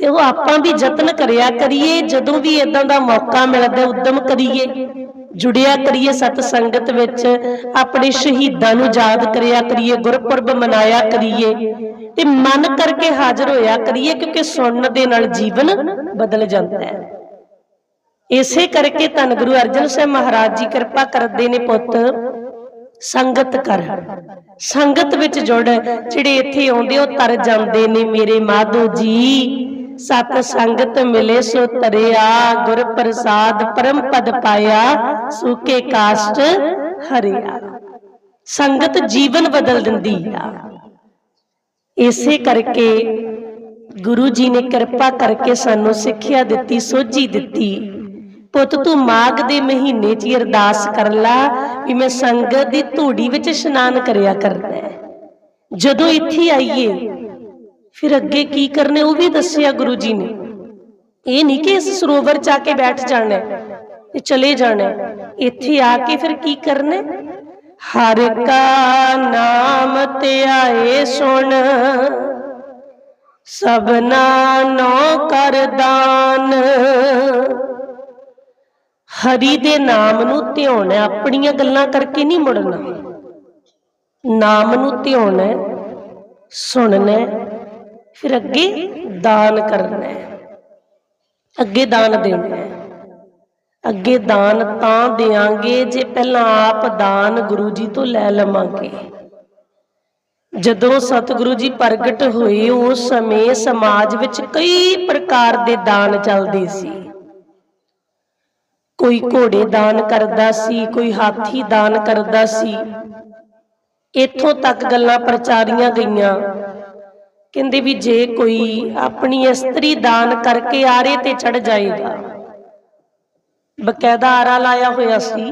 ਤੇ ਉਹ ਆਪਾਂ ਵੀ ਯਤਨ ਕਰਿਆ ਕਰੀਏ, ਜਦੋਂ ਵੀ ਇਦਾਂ ਦਾ ਮੌਕਾ ਮਿਲਦਾ, ਉਦਮ ਕਰੀਏ। ਜੁੜਿਆ ਕਰੀਏ ਸਤ ਸੰਗਤ ਵਿੱਚ, ਆਪਣੇ ਸ਼ਹੀਦਾਂ ਨੂੰ ਯਾਦ ਕਰਿਆ ਕਰੀਏ, ਗੁਰਪੁਰਬ ਮਨਾਇਆ ਕਰੀਏ। ਤੇ ਮਨ ਕਰਕੇ ਹਾਜ਼ਰ ਹੋਇਆ ਕਰੀਏ ਕਿਉਂਕਿ ਸੁਣਨ ਦੇ ਨਾਲ ਜੀਵਨ ਬਦਲ ਜਾਂਦਾ ਹੈ। ਇਸੇ ਕਰਕੇ ਧੰਨ ਗੁਰੂ ਅਰਜਨ ਸਾਹਿਬ ਮਹਾਰਾਜ ਜੀ ਕਿਰਪਾ ਕਰਦੇ ਨੇ ਪੁੱਤ, ਸੰਗਤ ਕਰ। ਸੰਗਤ ਵਿੱਚ ਜੁੜ, ਜਿਹੜੇ ਇੱਥੇ ਆਉਂਦੇ ਉਹ ਤਰ ਜਾਂਦੇ ਨੇ, ਮੇਰੇ ਮਾਧੋ ਜੀ ਸਤ ਸੰਗਤ ਮਿਲੇ ਸੋ ਤਰਿਆ, ਗੁਰ ਪ੍ਰਸਾਦ ਪਰਮ ਪਦ ਪਾਇਆ, ਸੂਕੇ ਕਾਸ਼ਟ ਹਰਿਆ। ਸੰਗਤ ਜੀਵਨ ਬਦਲ ਦਿੰਦੀ ਆ। ਇਸੇ ਕਰਕੇ ਗੁਰੂ ਜੀ ਨੇ ਕਿਰਪਾ ਕਰਕੇ ਸਾਨੂੰ ਸਿੱਖਿਆ ਦਿੱਤੀ, ਸੋਝੀ ਦਿੱਤੀ। ਪੁੱਤ, ਤੂੰ ਮਾਘ ਦੇ ਮਹੀਨੇ 'ਚ ਅਰਦਾਸ ਕਰ ਲਾ ਵੀ ਮੈਂ ਸੰਗਤ ਦੀ ਧੂੜੀ ਵਿੱਚ ਇਸ਼ਨਾਨ ਕਰਿਆ ਕਰਦਾ ਜਦੋਂ ਇੱਥੇ ਆਈਏ ਫਿਰ ਅੱਗੇ ਕੀ ਕਰਨੇ ਉਹ ਵੀ ਦੱਸਿਆ ਗੁਰੂ ਜੀ ਨੇ। ਇਹ ਨਹੀਂ ਕਿ ਇਸ ਸਰੋਵਰ 'ਚ ਆ ਕੇ ਬੈਠ ਜਾਣਾ ਤੇ ਚਲੇ ਜਾਣਾ ਇੱਥੇ ਆ ਕੇ ਫਿਰ ਕੀ ਕਰਨਾ ਹਰ ਕਾ ਨਾਮ ਧਿਆਏ ਸੁਣ ਸਭਨਾ ਨੋ ਕਰਦਾਨ ਹਰੀ ਦੇ ਨਾਮ ਨੂੰ ਧਿਆਉਣਾ ਆਪਣੀਆਂ ਗੱਲਾਂ ਕਰਕੇ ਨਹੀਂ ਮੁੜਨਾ। ਨਾਮ ਨੂੰ ਧਿਆਉਣਾ ਸੁਣਨਾ ਫਿਰ ਅੱਗੇ ਦਾਨ ਕਰਨਾ ਹੈ। ਅੱਗੇ ਦਾਨ ਦੇਣਾ ਹੈ। ਅੱਗੇ ਦਾਨ ਤਾਂ ਦੇਾਂਗੇ ਜੇ ਪਹਿਲਾਂ ਆਪ ਦਾਨ ਗੁਰੂ ਜੀ ਤੋਂ ਲੈ ਲਵਾਂਗੇ। ਜਦੋਂ ਸਤਿਗੁਰੂ ਜੀ ਪ੍ਰਗਟ ਹੋਏ, ਉਸ ਸਮੇਂ ਸਮਾਜ ਵਿੱਚ ਕਈ ਪ੍ਰਕਾਰ ਦੇ ਦਾਨ ਚੱਲਦੇ ਸੀ। ਕੋਈ ਘੋੜੇ ਦਾਨ ਕਰਦਾ ਸੀ, ਕੋਈ ਹਾਥੀ ਦਾਨ ਕਰਦਾ ਸੀ। ਇੱਥੋਂ ਤੱਕ ਗੱਲਾਂ ਪ੍ਰਚਾਰੀਆਂ ਗਈਆਂ। ਕਹਿੰਦੇ ਵੀ ਜੇ ਕੋਈ ਆਪਣੀ ਇਸਤਰੀ ਦਾਨ ਕਰਕੇ ਆਰੇ ਤੇ ਚੜ ਜਾਏਗਾ। ਬਕਾਇਦਾ ਆਰਾ ਲਾਇਆ ਹੋਇਆ ਸੀ।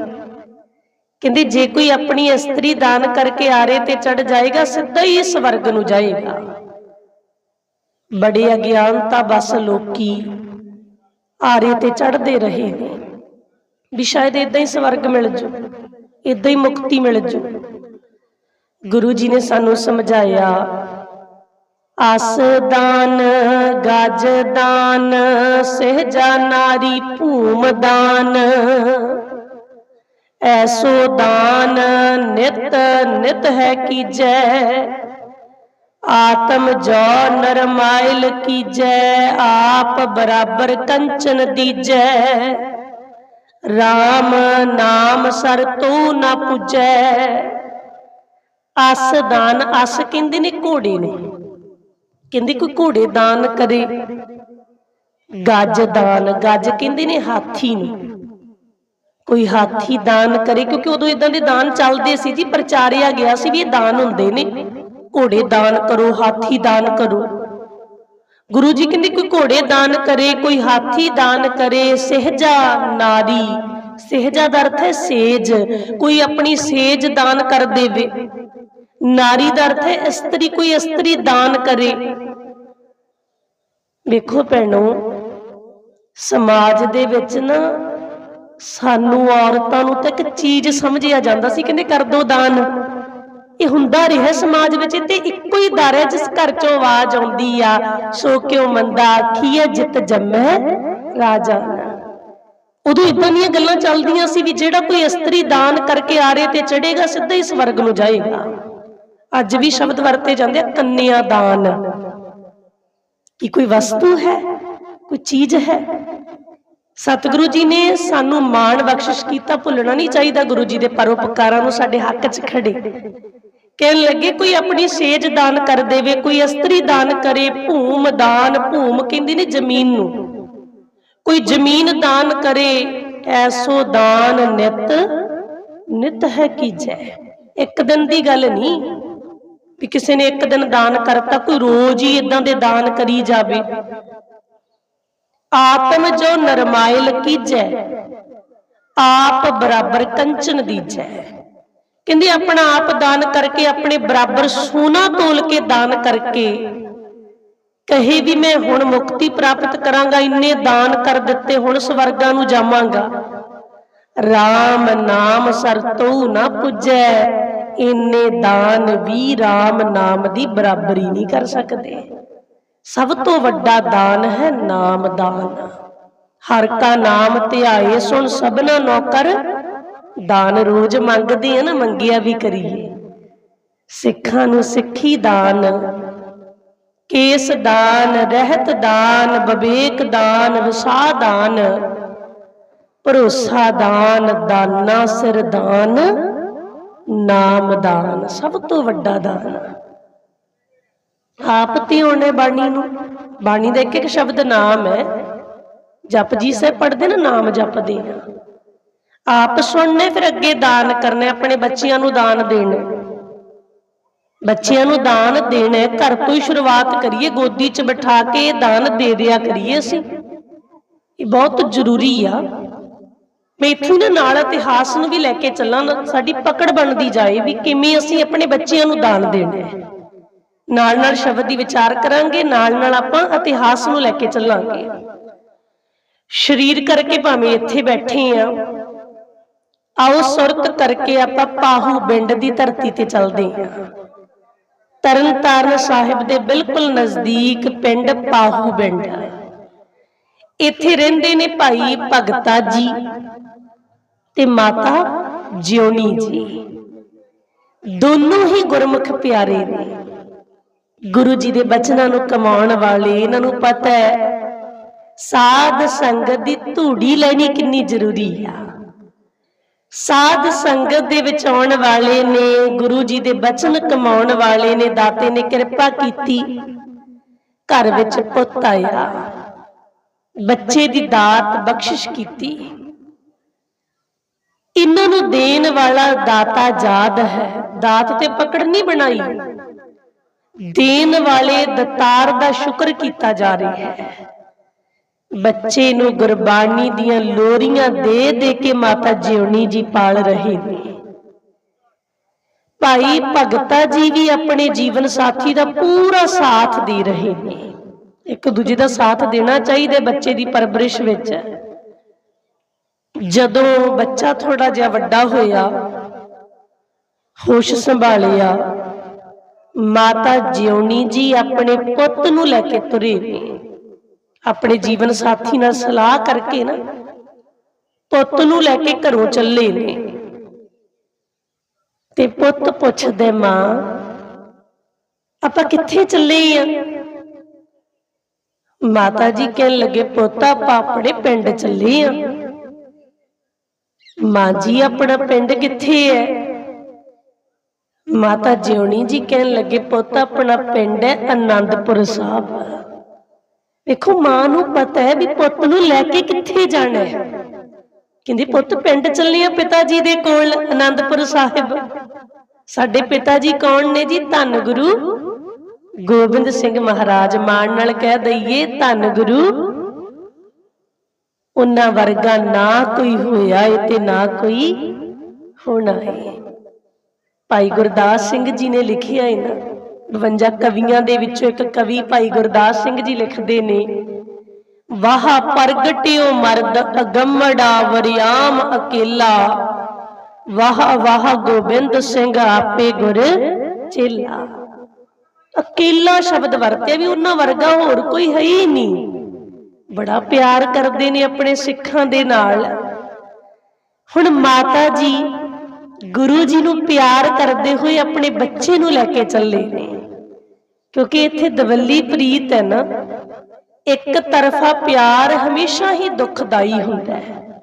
ਕਹਿੰਦੇ ਜੇ ਕੋਈ ਆਪਣੀ ਇਸਤਰੀ ਦਾਨ ਕਰਕੇ ਆਰੇ ਤੇ ਚੜ ਜਾਏਗਾ, ਸਿੱਧਾ ਹੀ ਸਵਰਗ ਨੂੰ ਜਾਏਗਾ। ਬੜੇ ਅਗਿਆਨਤਾ ਬਸ ਲੋਕੀ ਆਰੇ ਤੇ ਚੜਦੇ ਰਹੇ ਨੇ। ਵੀ ਸ਼ਾਇਦ ਇਦਾਂ ਹੀ ਸਵਰਗ ਮਿਲ ਜੂ ਇਦਾਂ ਹੀ ਮੁਕਤੀ ਮਿਲ ਜੂ। ਗੁਰੂ ਜੀ ਨੇ ਸਾਨੂੰ ਸਮਝਾਇਆ ਆਸ ਗਜਦਾਨ ਗਜ ਸਹਿਜਾ ਨਾਰੀ ਭੂਮ ਦਾਨ ਐਸੋ ਦਾਨ ਨਿਤ ਨਿਤ ਹੈ ਕੀਜੈ ਆਤਮ ਜੋ ਨਰਮਾਇਲ ਕੀਜੈ ਆਪ ਬਰਾਬਰ ਕੰਚਨ ਦੀਜੈ। RAM ਨਾਮ ਸਰ ਤੋ ਨਾ ਪੁਜੈ। ਅਸ ਦਾਨ ਅਸ ਕਹਿੰਦੇ ਨੇ ਘੋੜੇ ਨੇ? ਕਹਿੰਦੀ ਕੋਈ ਘੋੜੇ ਦਾਨ ਕਰੇ। ਗੱਜ ਦਾਨ ਗੱਜ ਕਹਿੰਦੇ ਨੇ ਹਾਥੀ ਨੂੰ। ਕੋਈ ਹਾਥੀ ਦਾਨ ਕਰੇ, ਕਿਉਂਕਿ ਉਦੋਂ ਇਦਾਂ ਦੇ ਦਾਨ ਚੱਲਦੇ ਸੀ ਜੀ ਪ੍ਰਚਾਰਿਆ ਗਿਆ ਸੀ ਵੀ ਇਹ ਦਾਨ ਹੁੰਦੇ ਨੇ। ਘੋੜੇ ਦਾਨ ਕਰੋ, ਹਾਥੀ ਦਾਨ ਕਰੋ। ਗੁਰੂ ਜੀ ਕਹਿੰਦੇ ਕੋਈ ਘੋੜੇ ਦਾਨ ਕਰੇ, ਕੋਈ ਹਾਥੀ ਦਾਨ ਕਰੇ, ਸਹਿਜਾ ਨਾਰੀ। ਸਹਿਜਾ ਦਾ ਅਰਥ ਹੈ ਸੇਜ। ਕੋਈ ਆਪਣੀ ਸੇਜ ਦਾਨ ਕਰ ਦੇਵੇ। ਨਾਰੀ ਦਾ ਅਰਥ ਹੈ ਇਸਤਰੀ ਕੋਈ ਇਸਤਰੀ ਦਾਨ ਕਰੇ। ਵੇਖੋ ਭੈਣੋ, ਸਮਾਜ ਦੇ ਵਿੱਚ ਨਾ ਸਾਨੂੰ ਔਰਤਾਂ ਨੂੰ ਤਾਂ ਇੱਕ ਚੀਜ਼ ਸਮਝਿਆ ਜਾਂਦਾ ਸੀ, ਕਹਿੰਦੇ ਕਰ ਦੋ ਦਾਨ। ਇਹ ਹੁੰਦਾ ਰਿਹਾ ਸਮਾਜ ਵਿੱਚ ਤੇ ਇੱਕੋ ਹੀ ਦਰ ਹੈ ਜਿਸ ਘਰ ਚੋਂ ਆਵਾਜ਼ ਆਉਂਦੀ ਆ, ਸੋ ਕਿਉ ਮੰਦਾ ਆਖੀਏ ਜਿਤ ਜੰਮੈ ਰਾਜਾ। ਉਦੋਂ ਇਦਾਂ ਦੀਆਂ ਗੱਲਾਂ ਚੱਲਦੀਆਂ ਸੀ ਵੀ ਜਿਹੜਾ ਕੋਈ ਇਸਤਰੀ ਦਾਨ ਕਰਕੇ ਆਰੇ ਤੇ ਚੜੇਗਾ ਸਿੱਧਾ ਹੀ ਸਵਰਗ ਨੂੰ ਜਾਏਗਾ। ਅੱਜ ਵੀ ਸ਼ਬਦ ਵਰਤੇ ਜਾਂਦੇ ਆ, ਕੰਨਿਆ ਦਾਨ। ਕੀ ਕੋਈ ਵਸਤੂ ਹੈ? ਕੋਈ ਚੀਜ਼ ਹੈ? ਸਤਿਗੁਰੂ ਜੀ ਨੇ ਸਾਨੂੰ ਮਾਣ ਬਖਸ਼ਿਸ਼ ਕੀਤਾ, ਭੁੱਲਣਾ ਨਹੀਂ ਚਾਹੀਦਾ ਗੁਰੂ ਜੀ ਦੇ ਪਰਉਪਕਾਰਾਂ ਨੂੰ ਸਾਡੇ ਹੱਕ 'ਚ ਖੜੇ। ਕਹਿਣ ਲੱਗੇ, ਕੋਈ ਆਪਣੀ ਸੇਜ ਦਾਨ ਕਰ ਦੇਵੇ, ਕੋਈ ਅਸਤਰੀ ਦਾਨ ਕਰੇ, ਭੂਮ ਦਾਨ, ਭੂਮ ਕਹਿੰਦੇ ਨੇ ਜ਼ਮੀਨ ਨੂੰ। ਕੋਈ ਜ਼ਮੀਨ ਦਾਨ ਕਰੇ, ਐਸੋ ਦਾਨ ਨਿਤ ਨਿਤ ਹੈ ਕੀਜੈ ਇੱਕ ਦਿਨ ਦੀ ਗੱਲ ਨਹੀਂ ਵੀ ਕਿਸੇ ਨੇ ਇੱਕ ਦਿਨ ਦਾਨ ਕਰਤਾ, ਕੋਈ ਰੋਜ਼ ਹੀ ਇਦਾਂ ਦੇ ਦਾਨ ਕਰੀ ਜਾਵੇ। ਆਤਮ ਜੋ ਨਰਮਾਇਲ ਕੀਜੈ, ਆਪ ਬਰਾਬਰ ਕੰਚਨ ਦੀਜੈ। ਕਹਿੰਦੇ ਆਪਣਾ ਆਪ ਦਾਨ ਕਰਕੇ, ਆਪਣੇ ਬਰਾਬਰ ਸੋਨਾ ਤੋਲ ਕੇ ਦਾਨ ਕਰਕੇ ਕਹੇ ਵੀ ਮੈਂ ਹੁਣ ਮੁਕਤੀ ਪ੍ਰਾਪਤ ਕਰਾਂਗਾ, ਇੰਨੇ ਦਾਨ ਕਰ ਦਿੱਤੇ, ਹੁਣ ਸਵਰਗਾਂ ਨੂੰ ਜਾਵਾਂਗਾ। RAM ਨਾਮ ਸਰਤੋ ਨਾ ਪੁੱਜੈ। ਇੰਨੇ ਦਾਨ ਵੀ RAM ਨਾਮ ਦੀ ਬਰਾਬਰੀ ਨਹੀਂ ਕਰ ਸਕਦੇ। ਸਭ ਤੋਂ ਵੱਡਾ ਦਾਨ ਹੈ ਨਾਮ ਦਾਨ। ਹਰ ਕਾ ਨਾਮ ਧਿਆਏ ਸੁਣ ਸਭਨਾ ਨੌਕਰ। ਦਾਨ ਰੋਜ਼ ਮੰਗਦੇ ਆ ਨਾ ਮੰਗਿਆ ਵੀ ਕਰੀਏ। ਸਿੱਖਾਂ ਨੂੰ ਸਿੱਖੀ ਦਾਨ। ਕੇਸ ਦਾਨ, ਰਹਿਤ ਦਾਨ, ਵਿਵੇਕ ਦਾਨ ਵਿਸਾ ਦਾਨ। ਭਰੋਸਾ ਦਾਨ, ਦਾਨਾ ਸਿਰ ਦਾਨ। ਨਾਮ ਦਾਨ, ਸਭ ਤੋਂ ਵੱਡਾ ਦਾਨ। ਆਪ ਤੇ ਉਹਨੇ ਬਾਣੀ ਨੂੰ, ਬਾਣੀ ਦਾ ਇੱਕ ਇੱਕ ਸ਼ਬਦ ਨਾਮ ਹੈ। ਜਪ ਜੀ ਸਾਹਿਬ ਪੜ੍ਹਦੇ ਨਾ, ਨਾਮ ਜਪਦੇ ਆ। ਆਪ ਸੁਣਨੇ, ਫਿਰ ਅੱਗੇ ਦਾਨ ਕਰਨੇ, ਆਪਣੇ ਬੱਚਿਆਂ ਨੂੰ ਦਾਨ ਦੇਣੇ। ਬੱਚਿਆਂ ਨੂੰ ਦਾਨ ਦੇਣਾ, ਘਰ ਤੋਂ ਹੀ ਸ਼ੁਰੂਆਤ ਕਰੀਏ, ਗੋਦੀ 'ਚ ਬਿਠਾ ਕੇ ਦਾਨ ਦੇ ਦਿਆ ਕਰੀਏ ਅਸੀਂ। ਇਹ ਬਹੁਤ ਜ਼ਰੂਰੀ ਆ। ਮੈਂ ਇੱਥੋਂ ਦੇ ਨਾਲ ਇਤਿਹਾਸ ਨੂੰ ਵੀ ਲੈ ਕੇ ਚੱਲਾਂ ਨਾ, ਸਾਡੀ ਪਕੜ ਬਣਦੀ ਜਾਏ ਵੀ ਕਿਵੇਂ ਅਸੀਂ ਆਪਣੇ ਬੱਚਿਆਂ ਨੂੰ ਦਾਨ ਦੇਣਾ ਹੈ ਨਾਲ ਨਾਲ ਸ਼ਬਦ ਦੀ ਵਿਚਾਰ ਕਰਾਂਗੇ ਨਾਲ ਨਾਲ ਆਪਾਂ ਇਤਿਹਾਸ ਨੂੰ ਲੈ ਕੇ ਚੱਲਾਂਗੇ। ਸ਼ਰੀਰ ਕਰਕੇ ਭਾਵੇਂ ਇੱਥੇ ਬੈਠੇ ਆ ਆਓ ਸੁਰਤ ਕਰਕੇ ਆਪਾਂ ਪਾਹੂ ਪਿੰਡ ਦੀ ਧਰਤੀ ਤੇ ਚੱਲਦੇ ਹਾਂ ਤਰਨਤਾਰਨ ਸਾਹਿਬ ਦੇ ਬਿਲਕੁਲ ਨਜ਼ਦੀਕ ਪਿੰਡ ਪਾਹੂ ਬਿੰਡ ਹੈ ਇੱਥੇ ਰਹਿੰਦੇ ਨੇ ਭਾਈ ਭਗਤਾ ਜੀ ਤੇ ਮਾਤਾ ਜਿਉਣੀ ਜੀ। ਦੋਨੋਂ ਹੀ ਗੁਰਮੁਖ ਪਿਆਰੇ ਨੇ। ਗੁਰੂ ਜੀ ਦੇ ਬਚਨਾਂ ਨੂੰ ਕਮਾਉਣ ਵਾਲੇ ਇਹਨਾਂ ਨੂੰ ਪਤਾ ਹੈ, ਸਾਧ ਸੰਗਤ ਦੀ ਧੂੜੀ ਲੈਣੀ ਕਿੰਨੀ ਜ਼ਰੂਰੀ ਆ। ਸਾਧ ਸੰਗਤ ਦੇ ਵਿੱਚ ਆਉਣ ਵਾਲੇ ਨੇ, ਗੁਰੂ ਜੀ ਦੇ ਬਚਨ ਕਮਾਉਣ ਵਾਲੇ ਨੇ, ਦਾਤੇ ਨੇ ਕਿਰਪਾ ਕੀਤੀ, ਘਰ ਵਿੱਚ ਪੁੱਤ ਆਇਆ। ਬੱਚੇ ਦੀ ਦਾਤ ਬਖਸ਼ਿਸ਼ ਕੀਤੀ। ਇਹਨਾਂ ਨੂੰ ਦੇਣ ਵਾਲਾ ਦਾਤਾ ਜਾਦ ਹੈ। ਦਾਤ ਤੇ ਪਕੜ ਨਹੀਂ ਬਣਾਈ। ਦੇਣ ਵਾਲੇ ਦਤਾਰ ਦਾ ਸ਼ੁਕਰ ਕੀਤਾ ਜਾ ਰਿਹਾ ਹੈ। ਬੱਚੇ ਨੂੰ ਗੁਰਬਾਣੀ ਦੀਆਂ ਲੋਰੀਆਂ ਦੇ ਦੇ ਕੇ ਮਾਤਾ ਜਿਉਣੀ ਜੀ ਪਾਲ ਰਹੇ ਨੇ। ਭਾਈ ਭਗਤਾ ਜੀ ਵੀ ਆਪਣੇ ਜੀਵਨ ਸਾਥੀ ਦਾ ਪੂਰਾ ਸਾਥ ਦੇ ਰਹੇ ਨੇ। ਇੱਕ ਦੂਜੇ ਦਾ ਸਾਥ ਦੇਣਾ ਚਾਹੀਦਾ ਬੱਚੇ ਦੀ ਪਰਵਰਿਸ਼ ਵਿੱਚ। ਜਦੋਂ ਬੱਚਾ ਥੋੜਾ ਜਿਹਾ ਵੱਡਾ ਹੋਇਆ, ਹੋਸ਼ ਸੰਭਾਲਿਆ, ਮਾਤਾ ਜਿਉਣੀ ਜੀ ਆਪਣੇ ਪੁੱਤ ਨੂੰ ਲੈ ਕੇ ਤੁਰੇ। ਨੇ ਆਪਣੇ ਜੀਵਨ ਸਾਥੀ ਨਾਲ ਸਲਾਹ ਕਰਕੇ ਨਾ, ਪੁੱਤ ਨੂੰ ਲੈ ਕੇ ਘਰੋਂ ਚੱਲੇ ਨੇ। ਤੇ ਪੁੱਤ ਪੁੱਛਦੇ, ਮਾਂ, ਆਪਾਂ ਕਿੱਥੇ ਚੱਲੇ ਆ? ਮਾਤਾ ਜੀ ਕਹਿਣ ਲੱਗੇ, ਪੁੱਤ, ਆਪਾਂ ਆਪਣੇ ਪਿੰਡ ਚੱਲੇ ਆ। ਮਾਂ ਜੀ ਆਪਣਾ ਪਿੰਡ ਕਿੱਥੇ ਹੈ ਮਾਤਾ ਜਿਉਣੀ ਜੀ ਕਹਿਣ ਲੱਗੇ, ਪੁੱਤ ਆਪਣਾ ਪਿੰਡ ਹੈ ਆਨੰਦਪੁਰ ਸਾਹਿਬ। ਵੇਖੋ, ਮਾਂ ਨੂੰ ਪਤਾ ਹੈ ਵੀ ਪੁੱਤ ਨੂੰ ਲੈ ਕੇ ਕਿੱਥੇ ਜਾਣਾ ਹੈ ਕਹਿੰਦੀ, ਪੁੱਤ ਪਿੰਡ ਚੱਲੇ ਆ ਪਿਤਾ ਜੀ ਦੇ ਕੋਲ ਆਨੰਦਪੁਰ ਸਾਹਿਬ। ਸਾਡੇ ਪਿਤਾ ਜੀ ਕੌਣ ਨੇ ਜੀ? ਧੰਨ ਗੁਰੂ ਗੋਬਿੰਦ ਸਿੰਘ ਮਹਾਰਾਜ ਮਾਣ ਨਾਲ ਕਹਿ ਦਈਏ, ਧੰਨ ਗੁਰੂ, ਉਹਨਾਂ ਵਰਗਾ ਨਾ ਕੋਈ ਹੋਇਆ ਏ ਤੇ ਨਾ ਕੋਈ ਹੋਣਾ ਹੈ ਭਾਈ ਗੁਰਦਾਸ ਸਿੰਘ ਜੀ ਨੇ ਲਿਖਿਆ ਏ ਨਾ 52 ਕਵੀਆਂ ਦੇ ਵਿੱਚੋਂ ਇੱਕ ਕਵੀ ਭਾਈ ਗੁਰਦਾਸ ਸਿੰਘ ਜੀ ਲਿਖਦੇ ਨੇ, ਵਾਹ ਪ੍ਰਗਟਿਓ ਮਰਦ ਅਗੰਮੜਾ ਵਰਿਆਮ ਅਕੇਲਾ, ਵਾਹ ਵਾਹ ਗੋਬਿੰਦ ਸਿੰਘ ਆਪੇ ਗੁਰ ਚੇਲਾ। ਅਕੇਲਾ ਸ਼ਬਦ ਵਰਤਿਆ ਵੀ ਉਹਨਾਂ ਵਰਗਾ ਹੋਰ ਕੋਈ ਹੈ ਹੀ ਨਹੀਂ। ਬੜਾ ਪਿਆਰ ਕਰਦੇ ਨੇ ਆਪਣੇ ਸਿੱਖਾਂ ਦੇ ਨਾਲ। ਹੁਣ ਮਾਤਾ ਜੀ ਗੁਰੂ ਜੀ ਨੂੰ ਪਿਆਰ ਕਰਦੇ ਹੋਏ ਆਪਣੇ ਬੱਚੇ ਨੂੰ ਲੈ ਕੇ ਚੱਲੇ ਨੇ। ਕਿਉਂਕਿ ਇੱਥੇ ਦਵੱਲੀ ਪ੍ਰੀਤ ਹੈ ਨਾ, ਇੱਕ ਤਰਫਾ ਪਿਆਰ ਹਮੇਸ਼ਾ ਹੀ ਦੁਖਦਾਈ ਹੁੰਦਾ ਹੈ।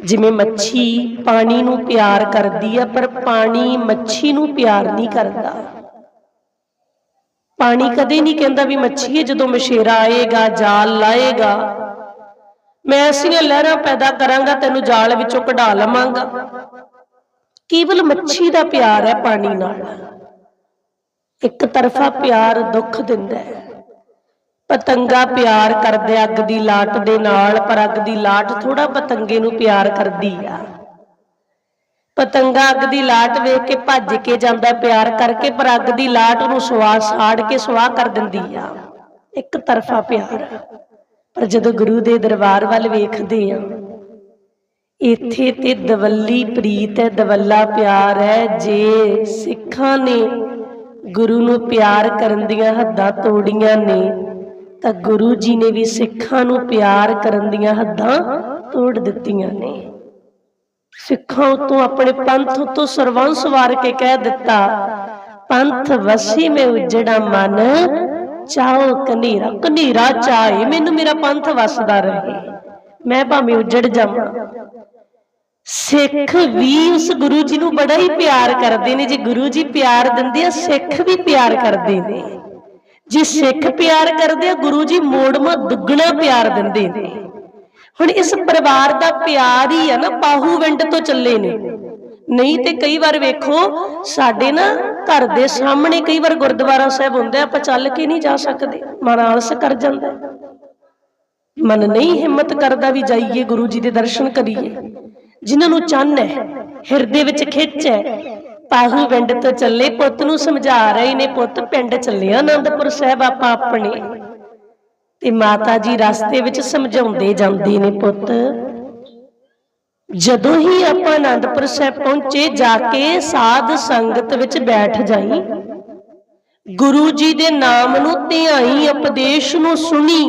ਜਿਵੇਂ ਮੱਛੀ ਪਾਣੀ ਨੂੰ ਪਿਆਰ ਕਰਦੀ ਹੈ, ਪਰ ਪਾਣੀ ਮੱਛੀ ਨੂੰ ਪਿਆਰ ਨਹੀਂ ਕਰਦਾ। ਪਾਣੀ ਕਦੇ ਨਹੀਂ ਕਹਿੰਦਾ ਵੀ ਮੱਛੀਏ ਜਦੋਂ ਮਸ਼ੇਰਾ ਆਏਗਾ ਜਾਲ ਲਾਏਗਾ। ਮੈਂ ਐਸੀਆਂ ਲਹਿਰਾਂ ਪੈਦਾ ਕਰਾਂਗਾ ਤੈਨੂੰ ਜਾਲ ਵਿੱਚੋਂ ਕਢਾ ਲਵਾਂਗਾ। ਕੇਵਲ ਮੱਛੀ ਦਾ ਪਿਆਰ ਹੈ ਪਾਣੀ ਨਾਲ। ਇੱਕ ਤਰਫਾ ਪਿਆਰ ਦੁੱਖ ਦਿੰਦਾ ਹੈ। ਪਤੰਗਾ ਪਿਆਰ ਕਰਦੇ ਅੱਗ ਦੀ ਲਾਟ ਦੇ ਨਾਲ ਪਰ ਅੱਗ ਦੀ ਲਾਟ ਥੋੜਾ ਪਤੰਗੇ ਨੂੰ ਪਿਆਰ ਕਰਦੀ ਆ। ਪਤੰਗਾ ਅੱਗ ਦੀ ਲਾਟ ਵੇਖ ਕੇ ਭੱਜ ਕੇ ਜਾਂਦਾ ਪਿਆਰ ਕਰਕੇ, ਪਰ ਅੱਗ ਦੀ ਲਾਟ ਨੂੰ ਸਵਾਹ ਸਾੜ ਕੇ ਸਵਾਹ ਕਰ ਦਿੰਦੀ ਆ। ਇੱਕ ਤਰਫਾ ਪਿਆਰ। ਪਰ ਜਦੋਂ ਗੁਰੂ ਦੇ ਦਰਬਾਰ ਵੱਲ ਵੇਖਦੇ ਆ, ਇੱਥੇ ਤੇ ਦਵੱਲੀ ਪ੍ਰੀਤ ਹੈ, ਦਵੱਲਾ ਪਿਆਰ ਹੈ। ਜੇ ਸਿੱਖਾਂ ਨੇ ਗੁਰੂ ਨੂੰ ਪਿਆਰ ਕਰਨ ਦੀਆਂ ਹੱਦਾਂ ਤੋੜੀਆਂ ਨੇ, ਤਾਂ ਗੁਰੂ ਜੀ ਨੇ ਵੀ ਸਿੱਖਾਂ ਨੂੰ ਪਿਆਰ ਕਰਨ ਦੀਆਂ ਹੱਦਾਂ ਤੋੜ ਦਿੱਤੀਆਂ ਨੇ। ਸਿੱਖਾਂ ਉਤੋਂ ਆਪਣੇ ਪੰਥ ਉਤੋਂ ਸਰਵੰਸ ਵਾਰ ਕੇ ਕਹਿ ਦਿੱਤਾ, ਪੰਥ ਵਸੀ ਮੇ ਉਜੜਾ ਮਨ ਚਾਹੋ ਕਨੀਰਾ ਕਨੀਰਾ ਚਾਹੇ ਮੈਨੂੰ ਮੇਰਾ ਪੰਥ ਵਸਦਾ ਰਹੇ। ਮੈਂ ਭਾਵੇਂ ਉਜੜ ਜਾਵਾਂ। ਸਿੱਖ ਵੀ ਉਸ ਗੁਰੂ ਜੀ ਨੂੰ ਬੜਾ ਹੀ ਪਿਆਰ ਕਰਦੇ ਨੇ। ਜੇ ਗੁਰੂ ਜੀ ਪਿਆਰ ਦਿੰਦੇ ਆ, ਸਿੱਖ ਵੀ ਪਿਆਰ ਕਰਦੇ ਨੇ। ਜੇ ਸਿੱਖ ਪਿਆਰ ਕਰਦੇ ਆ, ਗੁਰੂ ਜੀ ਮੋੜਮਾ ਦੁੱਗਣਾ ਪਿਆਰ ਦਿੰਦੇ ਨੇ। ਹੁਣ ਇਸ ਪਰਿਵਾਰ ਦਾ ਪਿਆਰ ਹੀ ਆ ਨਾ, ਬਾਹੂ ਵਿੰਡ ਤੋਂ ਚੱਲੇ ਨੇ। ਨਹੀਂ ਤੇ ਕਈ ਵਾਰ ਵੇਖੋ, ਸਾਡੇ ਨਾ ਘਰ ਦੇ ਸਾਹਮਣੇ ਕਈ ਵਾਰ ਗੁਰਦੁਆਰਾ ਸਾਹਿਬ ਹੁੰਦਾ ਆਪਾਂ ਚੱਲ ਕੇ ਨਹੀਂ ਜਾ ਸਕਦੇ। ਮਨ ਆਲਸ ਕਰ ਜਾਂਦਾ ਮਨ ਨਹੀਂ ਹਿੰਮਤ ਕਰਦਾ ਵੀ ਜਾਈਏ, ਗੁਰੂ ਜੀ ਦੇ ਦਰਸ਼ਨ ਕਰੀਏ। ਜਿਨ੍ਹਾਂ ਨੂੰ ਚੰਨ ਹੈ, ਹਿਰਦੇ ਵਿੱਚ ਖਿੱਚ ਹੈ ਪਾਹੂ ਪਿੰਡ ਤੋਂ ਚੱਲੇ, ਪੁੱਤ ਨੂੰ ਸਮਝਾ ਰਹੇ ਨੇ, ਪੁੱਤ ਪਿੰਡ ਚੱਲੇ, ਆਨੰਦਪੁਰ ਸਾਹਿਬ ਆਪਾਂ ਆਪਣੇ। ਤੇ ਮਾਤਾ ਜੀ ਰਸਤੇ ਵਿੱਚ ਸਮਝਾਉਂਦੇ ਜਾਂਦੇ ਨੇ ਪੁੱਤ, ਜਦੋਂ ਹੀ ਆਪਾਂ ਆਨੰਦਪੁਰ ਸਾਹਿਬ ਪਹੁੰਚੇ, ਜਾ ਕੇ ਸਾਧ ਸੰਗਤ ਵਿੱਚ ਬੈਠ ਜਾਈ। ਗੁਰੂ ਜੀ ਦੇ ਨਾਮ ਨੂੰ ਧਿਆਈ, ਉਪਦੇਸ਼ ਨੂੰ ਸੁਣੀ,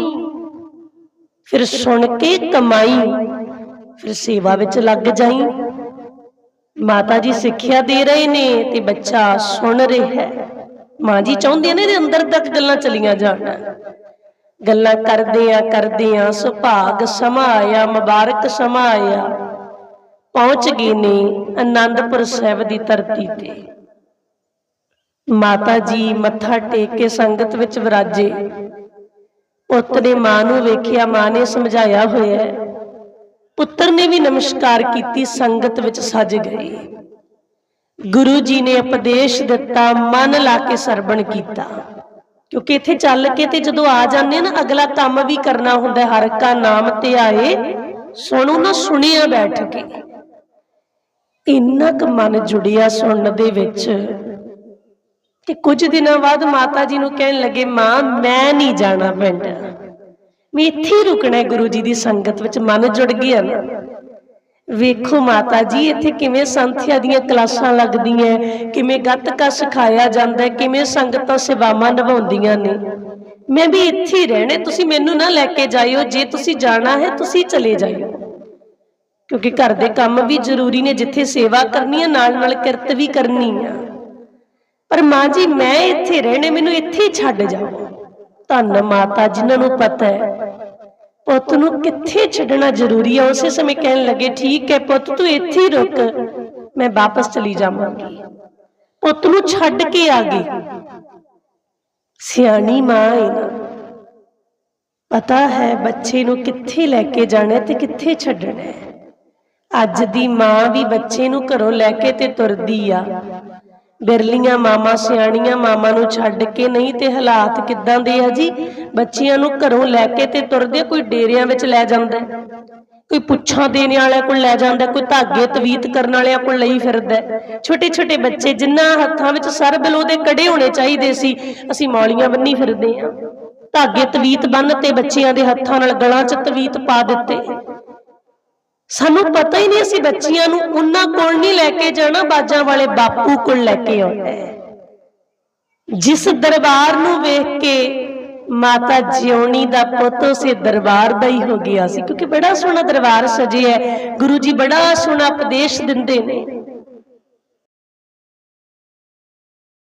ਫਿਰ ਸੁਣ ਕੇ ਕਮਾਈ, ਫਿਰ ਸੇਵਾ ਵਿੱਚ ਲੱਗ ਜਾਈ। ਮਾਤਾ ਜੀ ਸਿੱਖਿਆ ਦੇ ਰਹੇ ਨੇ ਤੇ ਬੱਚਾ ਸੁਣ ਰਿਹਾ ਹੈ। ਮਾਂ ਜੀ ਚਾਹੁੰਦੇ ਨੇ ਇਹਦੇ ਅੰਦਰ ਤੱਕ ਗੱਲਾਂ ਚਲੀਆਂ ਜਾਣ। ਗੱਲਾਂ ਕਰਦਿਆਂ ਕਰਦਿਆਂ ਸੁਭਾਗ ਸਮਾਂ ਆਇਆ ਮੁਬਾਰਕ ਸਮਾਂ ਆਇਆ ਪਹੁੰਚ ਗਏ ਨੇ ਆਨੰਦਪੁਰ ਸਾਹਿਬ ਦੀ ਧਰਤੀ ਤੇ। ਮਾਤਾ ਜੀ ਮੱਥਾ ਟੇਕ ਕੇ ਸੰਗਤ ਵਿੱਚ ਵਿਰਾਜੇ। ਪੁੱਤ ਨੇ ਮਾਂ ਨੂੰ ਵੇਖਿਆ ਮਾਂ ਨੇ ਸਮਝਾਇਆ ਹੋਇਆ ਪੁੱਤਰ ਨੇ ਵੀ ਨਮਸਕਾਰ ਕੀਤੀ, ਸੰਗਤ ਵਿੱਚ ਸੱਜ ਗਏ। ਗੁਰੂ ਜੀ ਨੇ ਉਪਦੇਸ਼ ਦਿੱਤਾ, ਮਨ ਲਾ ਕੇ ਸਰਵਣ ਕੀਤਾ। ਕਿਉਂਕਿ ਇੱਥੇ ਚੱਲ ਕੇ ਤੇ ਜਦੋਂ ਆ ਜਾਂਦੇ ਨਾ, ਅਗਲਾ ਕੰਮ ਵੀ ਕਰਨਾ ਹੁੰਦਾ ਹੈ। ਹਰ ਕਾ ਨਾਮ ਧਿਆਏ ਸੁਣੋ ਨਾ, ਸੁਣਿਆ ਬੈਠ ਕੇ। ਇੰਨਾ ਕੁ ਮਨ ਜੁੜਿਆ ਸੁਣਨ ਦੇ ਵਿੱਚ। ਤੇ ਕੁਝ ਦਿਨਾਂ ਬਾਅਦ ਮਾਤਾ ਜੀ ਨੂੰ ਕਹਿਣ ਲੱਗੇ, ਮਾਂ, ਮੈਂ ਨਹੀਂ ਜਾਣਾ ਪਿੰਡ। ਮੈਂ ਇੱਥੇ ਹੀ ਰੁਕਣਾ ਗੁਰੂ ਜੀ ਦੀ ਸੰਗਤ ਵਿੱਚ, ਮਨ ਜੁੜ ਗਿਆ ਨਾ। ਵੇਖੋ ਮਾਤਾ ਜੀ, ਇੱਥੇ ਕਿਵੇਂ ਸੰਥਿਆ ਦੀਆਂ ਕਲਾਸਾਂ ਲੱਗਦੀਆਂ ਕਿਵੇਂ ਗੱਤਕਾ ਸਿਖਾਇਆ ਜਾਂਦਾ ਕਿਵੇਂ ਸੰਗਤਾਂ ਸੇਵਾਵਾਂ ਨਿਭਾਉਂਦੀਆਂ ਨੇ। ਮੈਂ ਵੀ ਇੱਥੇ ਹੀ ਰਹਿਣਾ ਤੁਸੀਂ ਮੈਨੂੰ ਨਾ ਲੈ ਕੇ ਜਾਇਓ, ਜੇ ਤੁਸੀਂ ਜਾਣਾ ਹੈ, ਤੁਸੀਂ ਚਲੇ ਜਾਇਓ। ਕਿਉਂਕਿ ਘਰ ਦੇ ਕੰਮ ਵੀ ਜ਼ਰੂਰੀ ਨੇ, ਜਿੱਥੇ ਸੇਵਾ ਕਰਨੀ ਹੈ ਨਾਲ ਨਾਲ ਕਿਰਤ ਵੀ ਕਰਨੀ ਆ। ਪਰ ਮਾਂ ਜੀ, ਮੈਂ ਇੱਥੇ ਰਹਿਣੇ ਮੈਨੂੰ ਇੱਥੇ ਹੀ ਛੱਡ ਜਾਓ। ਧੰਨ ਮਾਤਾ, ਜਿਨ੍ਹਾਂ ਨੂੰ ਪਤਾ ਹੈ ਪੁੱਤ ਨੂੰ ਕਿੱਥੇ ਛੱਡਣਾ ਜ਼ਰੂਰੀ ਹੈ ਉਸੇ ਸਮੇਂ ਕਹਿਣ ਲੱਗੇ, ਠੀਕ ਹੈ ਪੁੱਤ, ਤੂੰ ਇੱਥੇ ਹੀ ਰੁਕ। ਮੈਂ ਵਾਪਸ ਚਲੀ ਜਾਵਾਂਗੀ। ਪੁੱਤ ਨੂੰ ਛੱਡ ਕੇ ਆ ਗਈ। ਸਿਆਣੀ ਮਾਂ ਹੈ ਨਾ। ਪਤਾ ਹੈ ਬੱਚੇ ਨੂੰ ਕਿੱਥੇ ਲੈ ਕੇ ਜਾਣਾ ਤੇ ਕਿੱਥੇ ਛੱਡਣਾ ਹੈ। ਅੱਜ ਦੀ ਮਾਂ ਵੀ ਬੱਚੇ ਨੂੰ ਘਰੋਂ ਲੈ ਕੇ ਤੇ ਤੁਰਦੀ ਆ। ਬਿਰਲੀਆਂ ਮਾਮਾ ਸਿਆਣੀਆਂ ਮਾਮਾ ਨੂੰ ਛੱਡ ਕੇ ਨਹੀਂ ਤੇ ਹਾਲਾਤ ਕਿੱਦਾਂ ਦੇ ਆ ਜੀ? ਬੱਚਿਆਂ ਨੂੰ ਘਰੋਂ ਲੈ ਕੇ ਤੇ ਤੁਰਦੇ ਕੋਈ ਡੇਰਿਆਂ ਵਿੱਚ ਲੈ ਜਾਂਦਾ ਕੋਈ ਪੁੱਛਾਂ ਦੇਣ ਵਾਲਿਆਂ ਕੋਲ ਲੈ ਜਾਂਦਾ ਕੋਈ ਧਾਗੇ ਤਵੀਤ ਕਰਨ ਵਾਲਿਆਂ ਕੋਲ ਲਈ ਫਿਰਦਾ ਛੋਟੇ ਛੋਟੇ ਬੱਚੇ ਜਿਨ੍ਹਾਂ ਹੱਥਾਂ ਵਿੱਚ ਸਰਬਲ ਉਹਦੇ ਕੜੇ ਹੋਣੇ ਚਾਹੀਦੇ ਸੀ, ਅਸੀਂ ਮੌਲੀਆਂ ਬੰਨੀ ਫਿਰਦੇ ਆ ਧਾਗੇ ਤਵੀਤ ਬੰਨ ਤੇ ਬੱਚਿਆਂ ਦੇ ਹੱਥਾਂ ਨਾਲ ਗਲਾਂ 'ਚ ਤਵੀਤ ਪਾ ਦਿੱਤੇ। ਸਾਨੂੰ ਪਤਾ ਹੀ ਨਹੀਂ ਅਸੀਂ ਬੱਚੀਆਂ ਨੂੰ ਉਹਨਾਂ ਕੋਲ ਨਹੀਂ ਲੈ ਕੇ ਜਾਣਾ ਬਾਜਾਂ ਵਾਲੇ ਬਾਪੂ ਕੋਲ ਲੈ ਕੇ ਆਉਣਾ। ਜਿਸ ਦਰਬਾਰ ਨੂੰ ਵੇਖ ਕੇ ਮਾਤਾ ਜਿਉਣੀ ਦਾ ਪੁੱਤ ਉਸੇ ਦਰਬਾਰ ਦਾ ਹੀ ਹੋ ਗਿਆ ਸੀ ਕਿਉਂਕਿ ਬੜਾ ਸੋਹਣਾ ਦਰਬਾਰ ਸਜਿਆ ਹੈ। ਗੁਰੂ ਜੀ ਬੜਾ ਸੋਹਣਾ ਉਪਦੇਸ਼ ਦਿੰਦੇ ਨੇ।